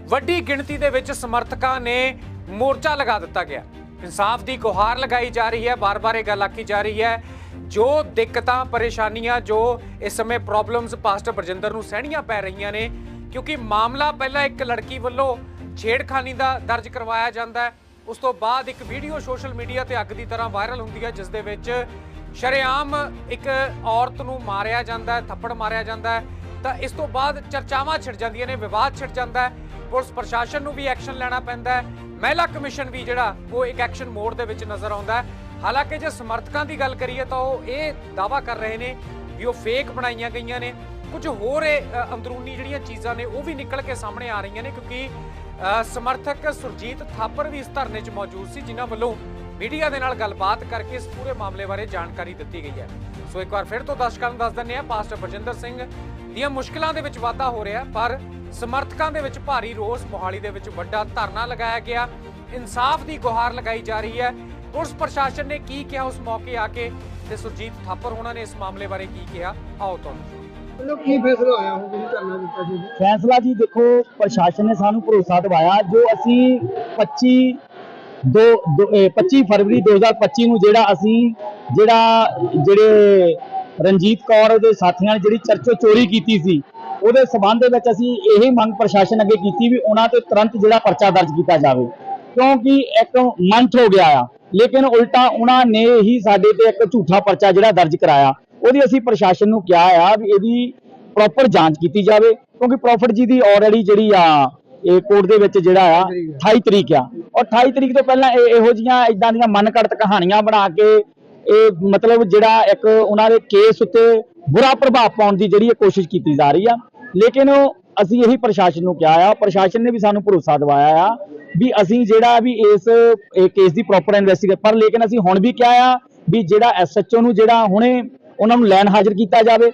ਵੱਡੀ ਗਿਣਤੀ ਦੇ ਵਿੱਚ ਸਮਰਥਕਾਂ ਨੇ ਮੋਰਚਾ ਲਗਾ ਦਿੱਤਾ ਗਿਆ। ਇਨਸਾਫ ਦੀ ਗੁਹਾਰ ਲਗਾਈ ਜਾ ਰਹੀ ਹੈ, ਬਾਰ-ਬਾਰ ਇਹ ਗੱਲ ਆਖੀ ਜਾ ਰਹੀ ਹੈ, ਜੋ ਦਿੱਕਤਾਂ, ਪਰੇਸ਼ਾਨੀਆਂ, ਜੋ ਇਸ ਸਮੇਂ ਪ੍ਰੋਬਲਮਸ ਪਾਸਟਰ ਬਰਜਿੰਦਰ ਨੂੰ ਸਹਿਣੀਆਂ ਪੈ ਰਹੀਆਂ ਨੇ, ਕਿਉਂਕਿ ਮਾਮਲਾ ਪਹਿਲਾਂ ਇੱਕ ਲੜਕੀ ਵੱਲੋਂ ਛੇੜਖਾਨੀ ਦਾ ਦਰਜ ਕਰਵਾਇਆ ਜਾਂਦਾ ਹੈ। ਉਸ ਤੋਂ ਬਾਅਦ ਇੱਕ ਵੀਡੀਓ ਸੋਸ਼ਲ ਮੀਡੀਆ ਤੇ ਅੱਗ ਦੀ ਤਰ੍ਹਾਂ ਵਾਇਰਲ ਹੁੰਦੀ ਹੈ, ਜਿਸ ਦੇ ਵਿੱਚ ਸ਼ਰੇਆਮ ਇੱਕ ਔਰਤ ਨੂੰ ਮਾਰਿਆ ਜਾਂਦਾ ਹੈ, ਥੱਪੜ ਮਾਰਿਆ ਜਾਂਦਾ ਹੈ। ਤਾਂ ਇਸ ਤੋਂ ਬਾਅਦ ਚਰਚਾਵਾਂ ਛਿੜ ਜਾਂਦੀਆਂ ਨੇ, ਵਿਵਾਦ ਛਿੜ ਜਾਂਦਾ ਹੈ। ਪੁਲਿਸ ਪ੍ਰਸ਼ਾਸਨ ਨੂੰ ਵੀ ਐਕਸ਼ਨ ਲੈਣਾ ਪੈਂਦਾ ਹੈ। ਮਹਿਲਾ ਕਮਿਸ਼ਨ ਵੀ ਜਿਹੜਾ ਉਹ ਇੱਕ ਐਕਸ਼ਨ ਮੋਡ ਦੇ ਵਿੱਚ ਨਜ਼ਰ ਆਉਂਦਾ ਹੈ। ਹਾਲਾਂਕਿ ਜੇ ਸਮਰਥਕਾਂ ਦੀ ਗੱਲ ਕਰੀਏ ਤਾਂ ਉਹ ਇਹ ਦਾਵਾ ਕਰ ਰਹੇ ਨੇ ਵੀ ਉਹ ਫੇਕ ਬਣਾਈਆਂ ਗਈਆਂ ਨੇ। ਕੁਝ ਹੋਰ ਅੰਦਰੂਨੀ ਜਿਹੜੀਆਂ ਚੀਜ਼ਾਂ ਨੇ ਉਹ ਵੀ ਨਿਕਲ ਕੇ ਸਾਹਮਣੇ ਆ ਰਹੀਆਂ ਨੇ ਕਿਉਂਕਿ ਅ, ਸਮਰਥਕ ਸੁਰਜੀਤ ਥਾਪਰ ਵੀ ਇਸ ਧਰਨੇ 'ਚ ਮੌਜੂਦ ਸੀ ਜਿਨ੍ਹਾਂ ਵੱਲੋਂ ਮੀਡੀਆ ਦੇ ਨਾਲ ਗੱਲਬਾਤ ਕਰਕੇ ਇਸ ਪੂਰੇ ਮਾਮਲੇ ਬਾਰੇ ਜਾਣਕਾਰੀ ਦਿੱਤੀ ਗਈ ਹੈ। ਸੋ ਇੱਕ ਵਾਰ ਫਿਰ ਤੋਂ ਦਰਸ਼ਕਾਂ ਨੂੰ ਦੱਸ ਦਿੰਦੇ ਹਾਂ ਪਾਸਟਰ ਬਰਜਿੰਦਰ ਸਿੰਘ ਦੀਆਂ ਮੁਸ਼ਕਲਾਂ ਦੇ ਵਿੱਚ ਵਾਧਾ ਹੋ ਰਿਹਾ ਪਰ ਸਮਰਥਕਾਂ ਦੇ ਵਿੱਚ ਭਾਰੀ ਰੋਸ ਮੋਹਾਲੀ ਦੇ ਵਿੱਚ ਵੱਡਾ ਧਰਨਾ ਲਗਾਇਆ ਗਿਆ। ਇਨਸਾਫ ਦੀ ਗੁਹਾਰ ਲਗਾਈ ਜਾ ਰਹੀ ਹੈ। ਪੁਲਿਸ ਪ੍ਰਸ਼ਾਸਨ ਨੇ ਕੀ ਕਿਹਾ ਉਸ ਮੌਕੇ ਆ ਕੇ ਤੇ ਸੁਰਜੀਤ ਥਾਪਰ ਉਹਨਾਂ ਨੇ ਇਸ ਮਾਮਲੇ ਬਾਰੇ ਕੀ ਕਿਹਾ? ਆਓ ਤੁਹਾਨੂੰ। ਮਤਲਬ ਕੀ ਫੈਸਲਾ ਆਇਆ ਹੋ ਜਿਹਨੂੰ ਕਰਨਾ ਦਿੱਤਾ ਸੀ? ਫੈਸਲਾ ਜੀ ਦੇਖੋ ਪ੍ਰਸ਼ਾਸਨ ਨੇ ਸਾਨੂੰ ਭਰੋਸਾ ਦਿਵਾਇਆ ਜੋ ਅਸੀਂ 25 ਦੋ ਦੋ- ਇਹ 25 ਫਰਵਰੀ 2025 ਨੂੰ ਜਿਹੜਾ ਅਸੀਂ ਜਿਹੜਾ ਜਿਹੜੇ ਰਣਜੀਤ ਕੌਰ ਦੇ ਸਾਥੀਆਂ ਨੇ ਜਿਹੜੀ ਚਰਚੋ ਚੋਰੀ ਕੀਤੀ ਸੀ, ਉਹਦੇ ਸਬੰਧ ਦੇ ਵਿੱਚ ਅਸੀਂ ਇਹੀ ਮੰਗ ਪ੍ਰਸ਼ਾਸਨ ਅੱਗੇ ਕੀਤੀ ਵੀ ਉਹਨਾਂ ਤੇ ਤੁਰੰਤ ਜਿਹੜਾ ਪਰਚਾ ਦਰਜ ਕੀਤਾ ਜਾਵੇ। ਕਿਉਂਕਿ ਇੱਕ ਮੰਥ ਹੋ ਗਿਆ ਆ, ਲੇਕਿਨ ਉਲਟਾ ਉਹਨਾਂ ਨੇ ਹੀ ਸਾਡੇ ਤੇ ਇੱਕ ਝੂਠਾ ਪਰਚਾ ਜਿਹੜਾ ਦਰਜ ਕਰਾਇਆ, ਉਹਦੀ ਅਸੀਂ ਪ੍ਰਸ਼ਾਸਨ ਨੂੰ ਕਿਹਾ ਆ ਵੀ ਇਹਦੀ ਪ੍ਰੋਪਰ ਜਾਂਚ ਕੀਤੀ ਜਾਵੇ, ਕਿਉਂਕਿ ਪ੍ਰੋਫਿਟ ਜੀ ਦੀ ਆਲਰੇਡੀ ਜਿਹੜੀ ਆ, ਇਹ ਕੋਰਟ ਦੇ ਵਿੱਚ ਜਿਹੜਾ ਆ 28 ਤਰੀਕ ਆ। ਔਰ 28 ਤਰੀਕ ਤੋਂ ਪਹਿਲਾਂ ਇਹ ਇਹੋ ਜੀਆਂ ਇਦਾਂ ਦੀਆਂ ਮਨਕੜਤ ਕਹਾਣੀਆਂ ਬਣਾ ਕੇ ਇਹ ਮਤਲਬ ਜਿਹੜਾ ਇੱਕ ਉਹਨਾਂ ਦੇ ਕੇਸ ਉੱਤੇ ਬੁਰਾ ਪ੍ਰਭਾਵ ਪਾਉਣ ਦੀ ਜਿਹੜੀ ਇਹ ਕੋਸ਼ਿਸ਼ ਕੀਤੀ ਜਾ ਰਹੀ ਆ। ਲੇਕਿਨ ਅਸੀਂ ਇਹੀ ਪ੍ਰਸ਼ਾਸਨ ਨੂੰ ਕਿਹਾ ਆ, ਪ੍ਰਸ਼ਾਸਨ ਨੇ ਵੀ ਸਾਨੂੰ ਭਰੋਸਾ ਦਿਵਾਇਆ ਆ ਵੀ ਅਸੀਂ ਜਿਹੜਾ ਵੀ ਇਸ ਕੇਸ ਦੀ ਪ੍ਰੋਪਰ ਇਨਵੈਸਟੀਗੇਟ ਪਰ ਲੇਕਿਨ ਅਸੀਂ ਹੁਣ ਵੀ ਕਿਹਾ ਆ ਵੀ ਜਿਹੜਾ ਐਸਐਚਓ ਨੂੰ ਜਿਹੜਾ ਹੁਣੇ ਉਹਨਾਂ ਨੂੰ ਲੈਣ ਹਾਜ਼ਰ ਕੀਤਾ ਜਾਵੇ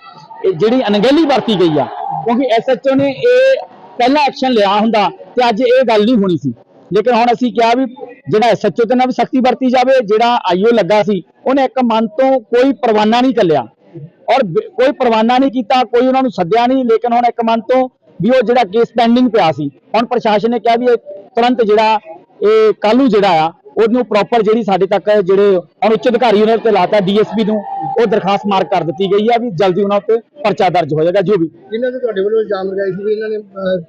ਜਿਹੜੀ ਅਣਗਹਿਲੀ ਵਰਤੀ ਗਈ ਆ। ਕਿਉਂਕਿ ਐਸਐਚਓ ਨੇ ਇਹ ਪਹਿਲਾ ਐਕਸ਼ਨ ਲਿਆ ਹੁੰਦਾ ਤੇ ਅੱਜ ਇਹ ਗੱਲ ਨਹੀਂ ਹੋਣੀ ਸੀ। ਲੇਕਿਨ ਹੁਣ ਅਸੀਂ ਕਿਹਾ ਵੀ ਜਿਹੜਾ ਐਸਐਚਓ ਤੇ ਨਾਲ ਵੀ ਸਖਤੀ ਵਰਤੀ ਜਾਵੇ, ਜਿਹੜਾ ਆਈਓ ਲੱਗਾ ਸੀ, ਉਹਨੇ ਇੱਕ ਮਨ ਤੋਂ ਕੋਈ ਪਰਵਾਨਾ ਨਹੀਂ ਚੱਲਿਆ। ਔਰ ਕੋਈ ਪਰਵਾਨਾ ਨਹੀਂ ਕੀਤਾ, ਕੋਈ ਉਹਨਾਂ ਨੂੰ ਸੱਦਿਆ ਨਹੀਂ, ਲੇਕਿਨ ਹੁਣ ਇੱਕ ਮਨ ਤੋਂ ਵੀ ਉਹ ਜਿਹੜਾ ਕੇਸ ਪੈਂਡਿੰਗ ਪਿਆ ਸੀ। ਹੁਣ ਪ੍ਰਸ਼ਾਸਨ ਨੇ ਕਿਹਾ ਵੀ ਇਹ ਤੁਰੰਤ ਜਿਹੜਾ ਇਹ ਕੱਲ੍ਹ ਨੂੰ ਜਿਹੜਾ ਆ ਉਹਨੂੰ ਪ੍ਰੋਪਰ ਜਿਹੜੀ ਸਾਡੇ ਤੱਕ ਜਿਹੜੇ ਹੁਣ ਉੱਚ ਅਧਿਕਾਰੀ ਉਹਨਾਂ ਤੇ ਲਾਤਾ ਡੀਐਸਪੀ ਨੂੰ ਉਹ ਦਰਖਾਸਤ ਮਾਰਕ ਕਰ ਦਿੱਤੀ ਗਈ ਆ ਵੀ ਜਲਦੀ ਉਹਨਾਂ ਉੱਤੇ ਪਰਚਾ ਦਰਜ ਹੋ ਜਾਏਗਾ ਜੋ ਵੀ। ਜਿਨ੍ਹਾਂ ਤੇ ਤੁਹਾਡੇ ਵੱਲੋਂ ਇਲਜ਼ਾਮ ਲਗਾਏ ਸੀ ਵੀ ਇਹਨਾਂ ਨੇ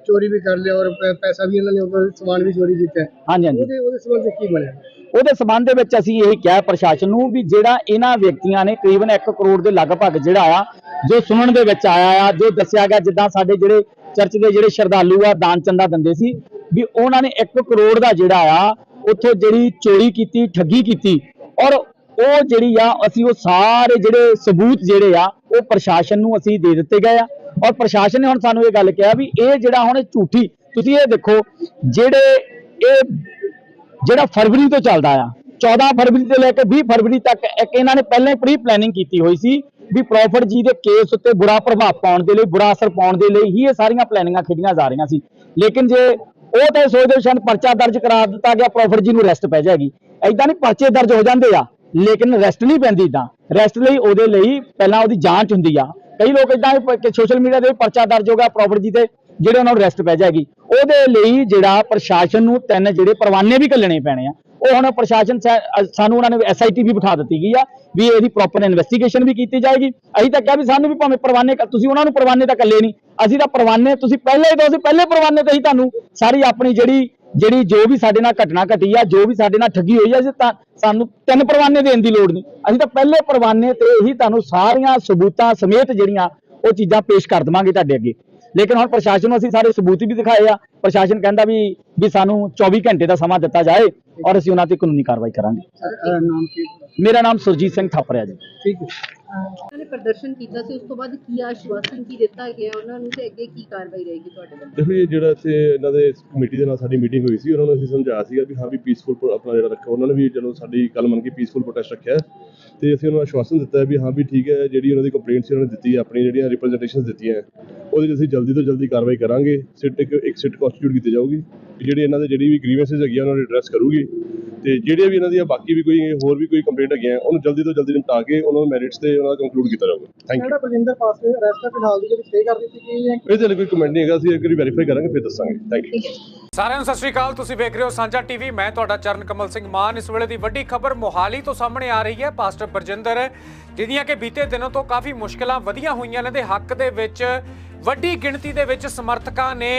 ਚੋਰੀ ਵੀ ਕਰ ਲਿਆ ਔਰ ਪੈਸਾ ਵੀ ਇਹਨਾਂ ਨੇ ਉੱਪਰ ਸਮਾਨ ਵੀ ਚੋਰੀ ਕੀਤਾ। ਹਾਂਜੀ ਹਾਂਜੀ। ਉਹਦੇ ਉਹਦੇ ਸੰਬੰਧ ਵਿੱਚ ਕੀ ਬਣਿਆ? ਉਹਦੇ ਸਬੰਧ ਦੇ ਵਿੱਚ ਅਸੀਂ ਇਹ ਕਿਹਾ ਪ੍ਰਸ਼ਾਸਨ ਨੂੰ ਵੀ ਜਿਹੜਾ ਇਹਨਾਂ ਵਿਅਕਤੀਆਂ ਨੇ ਕਰੀਬਨ 1 ਕਰੋੜ ਦੇ ਲਗਭਗ ਜਿਹੜਾ ਆ ਜੋ ਸੁਣਨ ਦੇ ਵਿੱਚ ਆਇਆ ਆ ਜੋ ਦੱਸਿਆ ਗਿਆ ਜਿੱਦਾਂ ਸਾਡੇ ਜਿਹੜੇ ਚਰਚ ਦੇ ਜਿਹੜੇ ਸ਼ਰਧਾਲੂ ਆ ਦਾਨ ਚੰਦਾ ਦਿੰਦੇ ਸੀ ਵੀ ਉਹਨਾਂ ਨੇ 1 ਕਰੋੜ ਦਾ ਜਿਹੜਾ ਆ ਉੱਥੇ ਜਿਹੜੀ ਚੋਰੀ ਕੀਤੀ, ਠੱਗੀ ਕੀਤੀ ਔਰ ਉਹ ਜਿਹੜੀ ਆ, ਅਸੀਂ ਉਹ ਸਾਰੇ ਜਿਹੜੇ ਸਬੂਤ ਜਿਹੜੇ ਆ, ਉਹ ਪ੍ਰਸ਼ਾਸਨ ਨੂੰ ਅਸੀਂ ਦੇ ਦਿੱਤੇ ਗਏ ਆ ਔਰ ਪ੍ਰਸ਼ਾਸਨ ਨੇ ਹੁਣ ਸਾਨੂੰ ਇਹ ਗੱਲ ਕਿਹਾ ਵੀ ਇਹ ਜਿਹੜਾ ਹੁਣ ਝੂਠੀ, ਤੁਸੀਂ ਇਹ ਦੇਖੋ ਜਿਹੜੇ ਇਹ ਜਿਹੜਾ ਫਰਵਰੀ ਤੋਂ ਚੱਲਦਾ ਆ 14 ਫਰਵਰੀ ਤੋਂ ਲੈ ਕੇ 20 ਫਰਵਰੀ ਤੱਕ, ਇੱਕ ਇਹਨਾਂ ਨੇ ਪਹਿਲਾਂ ਹੀ ਪ੍ਰੀ ਪਲੈਨਿੰਗ ਕੀਤੀ ਹੋਈ ਸੀ ਵੀ ਪ੍ਰੋਫਟ ਜੀ ਦੇ ਕੇਸ ਉੱਤੇ ਬੁਰਾ ਪ੍ਰਭਾਵ ਪਾਉਣ ਦੇ ਲਈ, ਬੁਰਾ ਅਸਰ ਪਾਉਣ ਦੇ ਲਈ ਹੀ ਇਹ ਸਾਰੀਆਂ ਪਲੈਨਿੰਗਾਂ ਖੇਡੀਆਂ ਜਾ ਰਹੀਆਂ ਸੀ। ਲੇਕਿਨ ਜੇ ਉਹ ਤਾਂ ਸੋਚਦੇ ਸਨ ਪਰਚਾ ਦਰਜ ਕਰਾ ਦਿੱਤਾ ਗਿਆ ਪ੍ਰੋਫਿਟ ਜੀ ਨੂੰ ਰੈਸਟ ਪੈ ਜਾਏਗੀ। ਐਦਾਂ ਨਹੀਂ ਪਰਚੇ ਦਰਜ ਹੋ ਜਾਂਦੇ ਆ, ਲੇਕਿਨ ਰੈਸਟ ਨਹੀਂ ਪੈਂਦੀ ਇਦਾਂ ਰੈਸਟ ਲਈ ਉਹਦੇ ਲਈ ਪਹਿਲਾਂ ਉਹਦੀ ਜਾਂਚ ਹੁੰਦੀ ਆ। ਕਈ ਲੋਕ ਇਦਾਂ ਕਿ ਸੋਸ਼ਲ ਮੀਡੀਆ ਤੇ ਪਰਚਾ ਦਰਜ ਹੋ ਗਿਆ ਪ੍ਰੋਫਿਟ ਜੀ ਤੇ ਜਿਹੜੇ ਉਹਨਾਂ ਨੂੰ ਰੈਸਟ ਪੈ ਜਾਏਗੀ। ਉਹਦੇ ਲਈ ਜਿਹੜਾ ਪ੍ਰਸ਼ਾਸਨ ਨੂੰ ਤਿੰਨ ਜਿਹੜੇ ਪਰਵਾਨੇ ਵੀ ਕੱਲਣੇ ਪੈਣੇ ਆ। ਉਹ ਹੁਣ ਪ੍ਰਸ਼ਾਸਨ ਸਾ- ਅ- ਸਾਨੂੰ ਉਹਨਾਂ ਨੇ ਐਸਆਈਟੀ ਵੀ ਬਿਠਾ ਦਿੱਤੀ ਗਈ ਆ ਵੀ ਇਹਦੀ ਪ੍ਰੋਪਰ ਇਨਵੈਸਟੀਗੇਸ਼ਨ ਵੀ ਕੀਤੀ ਜਾਏਗੀ। ਅਸੀਂ ਤਾਂ ਕਿਹਾ ਵੀ ਸਾਨੂੰ ਵੀ ਭਾਵੇਂ ਪਰਵਾਨੇ ਤੁਸੀਂ ਉਹਨਾਂ ਨੂੰ ਪਰਵਾਨੇ ਤਾਂ ਕੱਲੇ ਨਹੀਂ। ਅਸੀਂ ਤਾਂ ਪਰਵਾਨੇ ਤੁਸੀਂ ਪਹਿਲੇ ਹੀ ਦੋ ਅਸੀਂ ਪਹਿਲੇ ਪਰਵਾਨੇ ਤੇ ਹੀ ਤੁਹਾਨੂੰ ਸਾਰੀ ਆਪਣੀ ਜਿਹੜੀ ਜਿਹੜੀ ਜੋ ਵੀ ਸਾਡੇ ਨਾਲ ਘਟਨਾ ਘਟੀ ਆ ਜੋ ਵੀ ਸਾਡੇ ਨਾਲ ਠੱਗੀ ਹੋਈ ਆ ਅਸੀਂ ਤਾਂ ਸਾਨੂੰ ਤਿੰਨ ਪਰਵਾਨੇ ਦੇਣ ਦੀ ਲੋੜ ਨਹੀਂ। ਅਸੀਂ ਤਾਂ ਪਹਿਲੇ ਪਰਵਾਨੇ ਤੇ ਹੀ ਤੁਹਾਨੂੰ ਸਾਰੀਆਂ ਸਬੂਤਾਂ ਸਮੇਤ ਜਿਹੜੀਆਂ ਉਹ ਚੀਜ਼ਾਂ ਪੇਸ਼ ਕਰ ਦਵਾਂਗੇ ਤੁਹਾਡੇ ਅੱਗੇ। ਲੇਕਿਨ ਹੁਣ ਪ੍ਰਸ਼ਾਸਨ ਨੂੰ ਅਸੀਂ ਸਾਰੇ ਸਬੂਤ ਵੀ ਦਿਖਾਏ ਆ। ਪ੍ਰਸ਼ਾਸਨ ਕਹਿੰਦਾ ਵੀ ਵੀ ਸਾਨੂੰ 24 ਘੰਟੇ ਦਾ ਸਮਾਂ ਦਿੱਤਾ ਜਾਏ ਔਰ ਅਸੀਂ ਉਹਨਾਂ ਤੇ ਕਾਨੂੰਨੀ ਕਾਰਵਾਈ ਕਰਾਂਗੇ। ਮੇਰਾ ਨਾਮ ਸੁਰਜੀਤ ਸਿੰਘ ਥਾਪਰ ਹੈ ਜੀ। ਠੀਕ ਹੈ। ਉਹਨਾਂ ਨੇ ਪ੍ਰਦਰਸ਼ਨ ਕੀਤਾ ਸੀ, ਉਸ ਤੋਂ ਬਾਅਦ ਕੀ ਆਸ਼ਵਾਸਨ, ਕੀ ਦਿੱਤਾ ਗਿਆ, ਉਹਨਾਂ ਨੂੰ ਤੇ ਅੱਗੇ ਕੀ ਕਾਰਵਾਈ ਰਹੇਗੀ ਤੁਹਾਡੇ ਵੱਲੋਂ? ਦੇਖੋ ਇਹ ਜਿਹੜਾ ਇੱਥੇ ਇਹਨਾਂ ਦੇ ਕਮੇਟੀ ਦੇ ਨਾਲ ਸਾਡੀ ਮੀਟਿੰਗ ਹੋਈ ਸੀ, ਉਹਨਾਂ ਨੂੰ ਅਸੀਂ ਸਮਝਾਇਆ ਸੀਗਾ ਵੀ ਹਾਂ ਵੀ ਪੀਸਫੁਲ ਆਪਣਾ ਜਿਹੜਾ ਰੱਖੋ ਉਹਨਾਂ ਨੇ ਵੀ ਚਲੋ ਸਾਡੀ ਗੱਲ ਮੰਨ ਕੇ ਪੀਸਫੁਲ ਪ੍ਰੋਟੈਸਟ ਰੱਖਿਆ, ਤੇ ਅਸੀਂ ਉਹਨਾਂ ਨੂੰ ਆਸ਼ਵਾਸਨ ਦਿੱਤਾ ਵੀ ਹਾਂ ਵੀ ਠੀਕ ਹੈ, ਜਿਹੜੀ ਉਹਨਾਂ ਦੀ ਕੰਪਲੇਂਟ ਉਹਨਾਂ ਨੇ ਦਿੱਤੀ ਆਪਣੀ ਜਿਹੜੀਆਂ ਰਿਪਰੈਜ਼ੈਂਟੇਸ਼ਨਸ ਦਿੱਤੀਆਂ ਉਹਦੇ 'ਚ ਅਸੀਂ ਜਲਦੀ ਤੋਂ ਜਲਦੀ ਕਾਰਵਾਈ ਕਰਾਂਗੇ, ਸਿੱਟ ਇੱਕ ਇੱਕ ਕਨਸਟੀਟਿਊਟ ਕੀਤੀ ਜਾਊਗੀ ਜਿਹੜੀ ਇਹਨਾਂ ਦੇ ਜਿਹੜੀ ਵੀ ਗ੍ਰੀਵੈਂਸਸ ਹੈਗੀਆਂ, ਉਹਨਾਂ ਨੂੰ ਐਡਰੈਸ ਕਰੂਗੀ ਤੇ ਜਿਹੜੀਆਂ ਵੀ ਇਹਨਾਂ ਦੀਆਂ ਬਾਕੀ ਵੀ ਕੋਈ ਹੋਰ ਵੀ ਕੋਈ ਕੰਪਲੇਂਟ ਹੈਗੀਆਂ ਉਹਨੂੰ ਜਲਦੀ ਤੋਂ ਜਲਦੀ ਨਿਪਟਾ ਕੇ ਉਹਨਾਂ ਨੂੰ ਮੈਰਿਟਸ ਤੇ ਉਹਨਾਂ ਦਾ ਕੰਕਲੂਡ ਕੀਤਾ ਜਾਊਗਾ। ਥੈਂਕ ਯੂ ਜਿਹੜਾ ਬਲਜਿੰਦਰ ਪਾਸ ਅਰੈਸਟ ਫਿਲਹਾਲ ਦੀ ਜਿਹੜੀ ਸਟੇ ਕਰ ਦਿੱਤੀ ਗਈ ਹੈ ਇਹਦੇ ਲਈ ਕੋਈ ਕਮੈਂਟ ਨਹੀਂ ਹੈਗਾ ਅਸੀਂ ਇੱਕ ਵਾਰੀ ਵੈਰੀਫਾਈ ਕਰਾਂਗੇ ਫਿਰ ਦੱਸਾਂਗੇ। ਥੈਂਕ ਯੂ ਸਾਰਿਆਂ ਨੂੰ ਸਤਿ ਸ਼੍ਰੀ ਅਕਾਲ ਤੁਸੀਂ ਵੇਖ ਰਹੇ ਹੋ ਸਾਂਝਾ ਟੀਵੀ ਮੈਂ ਤੁਹਾਡਾ ਚਰਨ ਕਮਲ ਸਿੰਘ ਮਾਨ। ਇਸ ਵੇਲੇ ਦੀ ਵੱਡੀ ਖਬਰ ਮੋਹਾਲੀ ਤੋਂ ਸਾਹਮਣੇ ਆ ਰਹੀ ਹੈ ਪਾਸਟਰ ਬਰਜਿੰਦਰ ਜਿਹਦੀਆਂ ਕਿ ਬੀਤੇ ਦਿਨੋਂ ਤੋਂ ਕਾਫੀ ਮੁਸ਼ਕਲਾਂ ਵਧੀਆਂ ਹੋਈਆਂ ਨੇ ਦੇ ਹੱਕ ਦੇ ਵਿੱਚ ਵੱਡੀ ਗਿਣਤੀ ਦੇ ਵਿੱਚ ਸਮਰਥਕਾਂ ਨੇ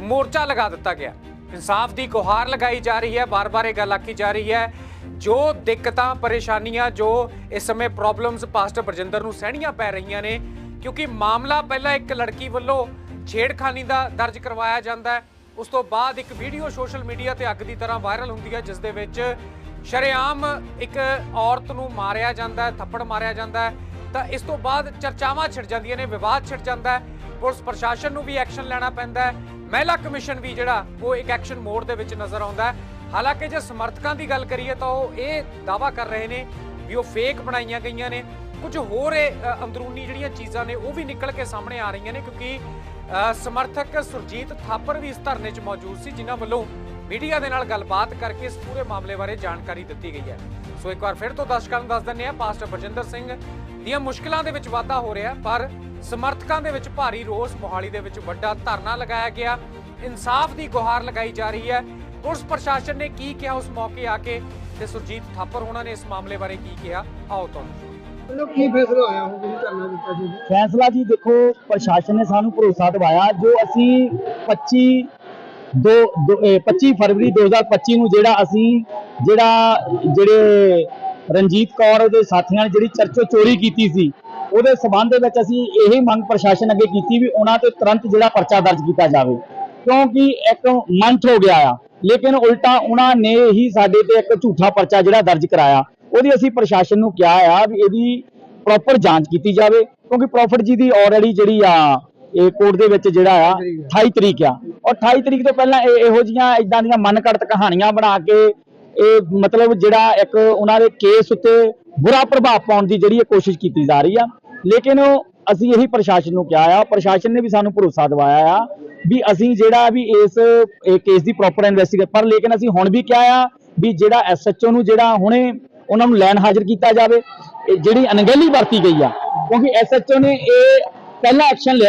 ਮੋਰਚਾ ਲਗਾ ਦਿੱਤਾ ਗਿਆ। ਇਨਸਾਫ ਦੀ ਗੁਹਾਰ ਲਗਾਈ ਜਾ ਰਹੀ ਹੈ, ਬਾਰ-ਬਾਰ ਇਹ ਗੱਲ ਆਖੀ ਜਾ ਰਹੀ ਹੈ। ਜੋ ਦਿੱਕਤਾਂ, ਪਰੇਸ਼ਾਨੀਆਂ, ਜੋ ਇਸ ਸਮੇਂ ਪ੍ਰੋਬਲਮਸ ਪਾਸਟਰ ਬਰਜਿੰਦਰ ਨੂੰ ਸਹਿਣੀਆਂ ਪੈ ਰਹੀਆਂ ਨੇ, ਕਿਉਂਕਿ ਮਾਮਲਾ ਪਹਿਲਾਂ ਇੱਕ ਲੜਕੀ ਵੱਲੋਂ ਛੇੜਖਾਨੀ ਦਾ ਦਰਜ ਕਰਵਾਇਆ ਜਾਂਦਾ ਹੈ। ਉਸ ਤੋਂ ਬਾਅਦ ਇੱਕ ਵੀਡੀਓ ਸੋਸ਼ਲ ਮੀਡੀਆ ਤੇ ਅੱਗ ਦੀ ਤਰ੍ਹਾਂ ਵਾਇਰਲ ਹੁੰਦੀ ਹੈ, ਜਿਸ ਦੇ ਵਿੱਚ ਸ਼ਰੇਆਮ ਇੱਕ ਔਰਤ ਨੂੰ ਮਾਰਿਆ ਜਾਂਦਾ ਹੈ, ਥੱਪੜ ਮਾਰਿਆ ਜਾਂਦਾ ਹੈ। ਤਾਂ ਇਸ ਤੋਂ ਬਾਅਦ ਚਰਚਾਵਾਂ ਛਿੜ ਜਾਂਦੀਆਂ ਨੇ, ਵਿਵਾਦ ਛਿੜ ਜਾਂਦਾ ਹੈ। ਪੁਲਿਸ ਪ੍ਰਸ਼ਾਸਨ ਨੂੰ ਵੀ ਐਕਸ਼ਨ ਲੈਣਾ ਪੈਂਦਾ ਹੈ। ਮਹਿਲਾ ਕਮਿਸ਼ਨ ਵੀ ਜਿਹੜਾ, ਉਹ ਇੱਕ ਐਕਸ਼ਨ ਮੋਡ ਦੇ ਵਿੱਚ ਨਜ਼ਰ ਆਉਂਦਾ ਹੈ। ਹਾਲਾਂਕਿ ਜੇ ਸਮਰਥਕਾਂ ਦੀ ਗੱਲ ਕਰੀਏ ਤਾਂ ਉਹ ਇਹ ਦਾਵਾ ਕਰ ਰਹੇ ਨੇ ਵੀ ਉਹ ਫੇਕ ਬਣਾਈਆਂ ਗਈਆਂ ਨੇ। ਕੁਝ ਹੋਰ ਇਹ ਅੰਦਰੂਨੀ ਜਿਹੜੀਆਂ ਚੀਜ਼ਾਂ ਨੇ, ਉਹ ਵੀ ਨਿਕਲ ਕੇ ਸਾਹਮਣੇ ਆ ਰਹੀਆਂ ਨੇ ਕਿਉਂਕਿ ਸਮਰਥਕ ਸੁਰਜੀਤ ਥਾਪਰ ਵੀ ਇਸ ਧਰਨੇ 'ਚ ਮੌਜੂਦ ਸੀ, ਜਿਨ੍ਹਾਂ ਵੱਲੋਂ ਮੀਡੀਆ ਦੇ ਨਾਲ ਗੱਲਬਾਤ ਕਰਕੇ ਇਸ ਪੂਰੇ ਮਾਮਲੇ ਬਾਰੇ ਜਾਣਕਾਰੀ ਦਿੱਤੀ ਗਈ ਹੈ। ਸੋ ਇੱਕ ਵਾਰ ਫਿਰ ਤੋਂ ਦਰਸ਼ਕਾਂ ਨੂੰ ਦੱਸ ਦਿੰਦੇ ਹਾਂ ਪਾਸਟਰ ਬਰਜਿੰਦਰ ਸਿੰਘ, ਦੀਆਂ ਮੁਸ਼ਕਲਾਂ ਦੇ ਵਿੱਚ ਵਾਧਾ ਹੋ ਰਿਹਾ ਪਰ ਸਮਰਥਕਾਂ ਦੇ ਵਿੱਚ ਭਾਰੀ ਰੋਸ ਮੋਹਾਲੀ ਦੇ ਵਿੱਚ ਵੱਡਾ ਧਰਨਾ ਲਗਾਇਆ ਗਿਆ। ਇਨਸਾਫ ਦੀ ਗੁਹਾਰ ਲਗਾਈ ਜਾ ਰਹੀ ਹੈ। ਪੁਲਿਸ ਪ੍ਰਸ਼ਾਸਨ ਨੇ ਕੀ ਕਿਹਾ ਉਸ ਮੌਕੇ ਆ ਕੇ ਤੇ ਸੁਰਜੀਤ ਥਾਪਰ ਉਹਨਾਂ ਨੇ ਇਸ ਮਾਮਲੇ ਬਾਰੇ ਕੀ ਕਿਹਾ? ਆਓ ਤੁਹਾਨੂੰ। ਚਲੋ ਕੀ ਫੈਸਲਾ ਆਇਆ ਹੋ ਜਿਹੜੀ ਧਰਨਾ ਦਿੱਤਾ ਜੀ? ਫੈਸਲਾ ਜੀ ਦੇਖੋ ਪ੍ਰਸ਼ਾਸਨ ਨੇ ਸਾਨੂੰ ਭਰੋਸਾ ਦਿਵਾਇਆ ਜੋ ਅਸੀਂ 25 ਦੋ ਦੋ- ਇਹ 25 ਫਰਵਰੀ 2025 ਨੂੰ ਜਿਹੜਾ ਅਸੀਂ ਜਿਹੜਾ ਜਿਹੜੇ ਰਣਜੀਤ ਕੌਰ ਉਹਦੇ ਸਾਥੀਆਂ ਨੇ ਜਿਹੜੀ ਚਰਚੋ ਚੋਰੀ ਕੀਤੀ ਸੀ ਉਹਦੇ ਸਬੰਧ ਦੇ ਵਿੱਚ ਅਸੀਂ ਇਹ ਮੰਗ ਪ੍ਰਸ਼ਾਸਨ ਅੱਗੇ ਕੀਤੀ ਵੀ ਉਹਨਾਂ ਤੇ ਤੁਰੰਤ ਜਿਹੜਾ ਪਰਚਾ ਦਰਜ ਕੀਤਾ ਜਾਵੇ। ਕਿਉਂਕਿ ਇੱਕ ਮੰਥ ਹੋ ਗਿਆ ਆ। ਲੇਕਿਨ ਉਲਟਾ ਉਹਨਾਂ ਨੇ ਹੀ ਸਾਡੇ ਤੇ ਇੱਕ ਝੂਠਾ ਪਰਚਾ ਜਿਹੜਾ ਦਰਜ ਕਰਾਇਆ। ਉਹਦੀ ਅਸੀਂ ਪ੍ਰਸ਼ਾਸਨ ਨੂੰ ਕਿਹਾ ਆ ਵੀ ਇਹਦੀ ਪ੍ਰੋਪਰ ਜਾਂਚ ਕੀਤੀ ਜਾਵੇ। ਕਿਉਂਕਿ ਪ੍ਰੋਫਿਟ ਜੀ ਦੀ ਆਲਰੇਡੀ ਜਿਹੜੀ ਆ, ਇਹ ਕੋਰਟ ਦੇ ਵਿੱਚ ਜਿਹੜਾ ਆ 28 ਤਰੀਕ ਆ। ਔਰ 28 ਤਰੀਕ ਤੋਂ ਪਹਿਲਾਂ ਇਹ ਇਹੋ ਜੀਆਂ ਇਦਾਂ ਦੀਆਂ ਮਨਕੜਤ ਕਹਾਣੀਆਂ ਬਣਾ ਕੇ ਇਹ ਮਤਲਬ ਜਿਹੜਾ ਇੱਕ ਉਹਨਾਂ ਦੇ ਕੇਸ ਉੱਤੇ ਬੁਰਾ ਪ੍ਰਭਾਵ ਪਾਉਣ ਦੀ ਜਿਹੜੀ ਇਹ ਕੋਸ਼ਿਸ਼ ਕੀਤੀ ਜਾ ਰਹੀ ਆ। ਲੇਕਿਨ ਅਸੀਂ ਇਹੀ ਪ੍ਰਸ਼ਾਸਨ ਨੂੰ ਕਿਹਾ ਆ, ਪ੍ਰਸ਼ਾਸਨ ਨੇ ਵੀ ਸਾਨੂੰ ਭਰੋਸਾ ਦਿਵਾਇਆ ਆ ਵੀ ਅਸੀਂ ਜਿਹੜਾ ਵੀ ਇਸ ਕੇਸ ਦੀ ਪ੍ਰੋਪਰ ਇਨਵੈਸਟੀਗੇਟ ਪਰ ਲੇਕਿਨ ਅਸੀਂ ਹੁਣ ਵੀ ਕਿਹਾ ਆ ਵੀ ਜਿਹੜਾ ਐਸਐਚਓ ਨੂੰ ਜਿਹੜਾ ਹੁਣੇ ਉਹਨਾਂ ਨੂੰ ਲੈਣ ਹਾਜ਼ਰ ਕੀਤਾ ਜਾਵੇ ਜਿਹੜੀ ਅਣਗਹਿਲੀ ਵਰਤੀ ਗਈ ਆ, ਕਿਉਂਕਿ ਐਸਐਚਓ ਨੇ ਇਹ ਪਹਿਲਾ ਐਕਸ਼ਨ ਲਿਆ